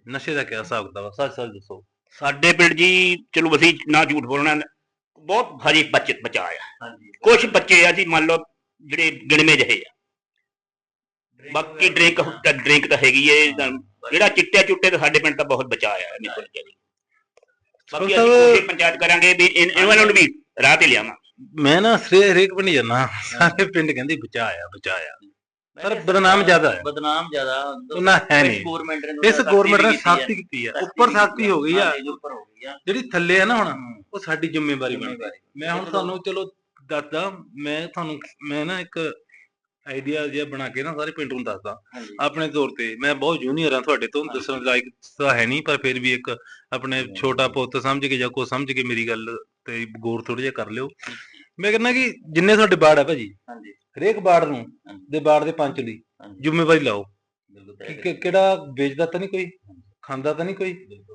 ਨਸ਼ੇ ਦਾ ਕਿਆ ਹਿਸਾਬ ਕਿਤਾਬ ਆ? ਸੱਚ ਸੱਚ ਦੱਸੋ। ਸਾਡੇ ਪਿੰਡ ਜੀ ਚਲੋ ਅਸੀਂ ਨਾ ਝੂਠ ਬੋਲਣਾ ਬਹੁਤ ਹਜੇ ਬਚਤ ਬਚਾ ਆ। ਹਾਂਜੀ। ਕੁਝ ਬੱਚੇ ਆ ਜੀ ਮੰਨ ਲਓ ਜਿਹੜੇ ਗਿਣਵੇਂ ਜਿਹੇ ਆ। ਬਾਕੀ ਡਰਿੰਕ ਡਰਿੰਕ ਤਾਂ ਹੈਗੀ ਏ ਜਿਹੜਾ ਚਿੱਟੇ ਚੁੱਟੇ ਤਾਂ ਸਾਡੇ ਪਿੰਡ ਤਾਂ ਬਹੁਤ ਬਚਾ ਆ ਨਿਕਲ ਕੇ ਜੀ ਬਾਕੀ ਅਸੀਂ ਕੋਸ਼ਿਸ਼ ਪੰਚਾਇਤ ਕਰਾਂਗੇ ਵੀ ਇਨ- ਇਹਨਾਂ ਨੂੰ ਵੀ ਰਾਹ ਤੇ ਲਿਆਵਾਂ। ਮੈਂ ਨਾ ਸਰੇ ਹਰੇਕ ਪਿੰਡ ਜਾਣਾ ਸਾਰੇ ਪਿੰਡ ਕਹਿੰਦੇ ਬਚਾਇਆ ਬਚਾਇਆ ਪਰ ਬਦਨਾਮ ਜ਼ਿਆਦਾ ਹੈ ਬਦਨਾਮ ਜ਼ਿਆਦਾ ਉਹਨਾਂ ਹੈ ਨਹੀਂ। ਗਵਰਨਮੈਂਟ ਨੇ ਇਸ ਗਵਰਨਮੈਂਟ ਨੇ ਸਖਤੀ ਕੀਤੀ ਆ। ਉੱਪਰ ਸਖਤੀ ਹੋ ਗਈ ਆ। ਜਿਹੜੀ ਥੱਲੇ ਆ ਨਾ ਹੁਣ ਉਹ ਸਾਡੀ ਜ਼ਿੰਮੇਵਾਰੀ ਬਣ ਗਈ। ਮੈਂ ਹੁਣ ਤੁਹਾਨੂੰ ਚਲੋ ਦੱਸਦਾ ਮੈਂ ਤੁਹਾਨੂੰ ਮੈਂ ਨਾ ਇੱਕ ਆਈਡੀਆ ਜਿਹਾ ਬਣਾ ਕੇ ਨਾ ਸਾਰੇ ਪਿੰਡ ਨੂੰ ਦੱਸਦਾ। ਆਪਣੇ ਤੌਰ ਤੇ ਮੈਂ ਬਹੁਤ ਜੂਨੀਅਰ ਹਾਂ ਤੁਹਾਡੇ ਤੋਂ ਦੱਸਣ ਲਾਇਕ ਤਾਂ ਹੈ ਨਹੀਂ ਪਰ ਫਿਰ ਵੀ ਇੱਕ ਆਪਣੇ ਛੋਟਾ ਪੁੱਤ ਸਮਝ ਕੇ ਜਾਂ ਕੋ ਸਮਝ ਕੇ ਮੇਰੀ ਗੱਲ ਤੇ ਗੌਰ ਥੋੜਾ ਜਿਹਾ ਕਰ ਲਿਓ। ਮੈਂ ਕਹਿੰਦਾ ਕਿ ਜਿੰਨੇ ਤੁਹਾਡੇ ਬਾੜ ਆ ਭਾਜੀ ਹਾਂਜੀ। ਹਰੇਕ ਬਾੜ ਨੂੰ। ਦੇ ਬਾੜ ਦੇ ਪੰਚ ਲਈ ਜ਼ਿੰਮੇਵਾਰੀ ਲਾਓ। ਕਿ ਕਿਹੜਾ ਵੇਚਦਾ ਤਾਂ ਨਹੀਂ ਕੋਈ ਖਾਂਦਾ ਤਾਂ ਨਹੀਂ ਕੋਈ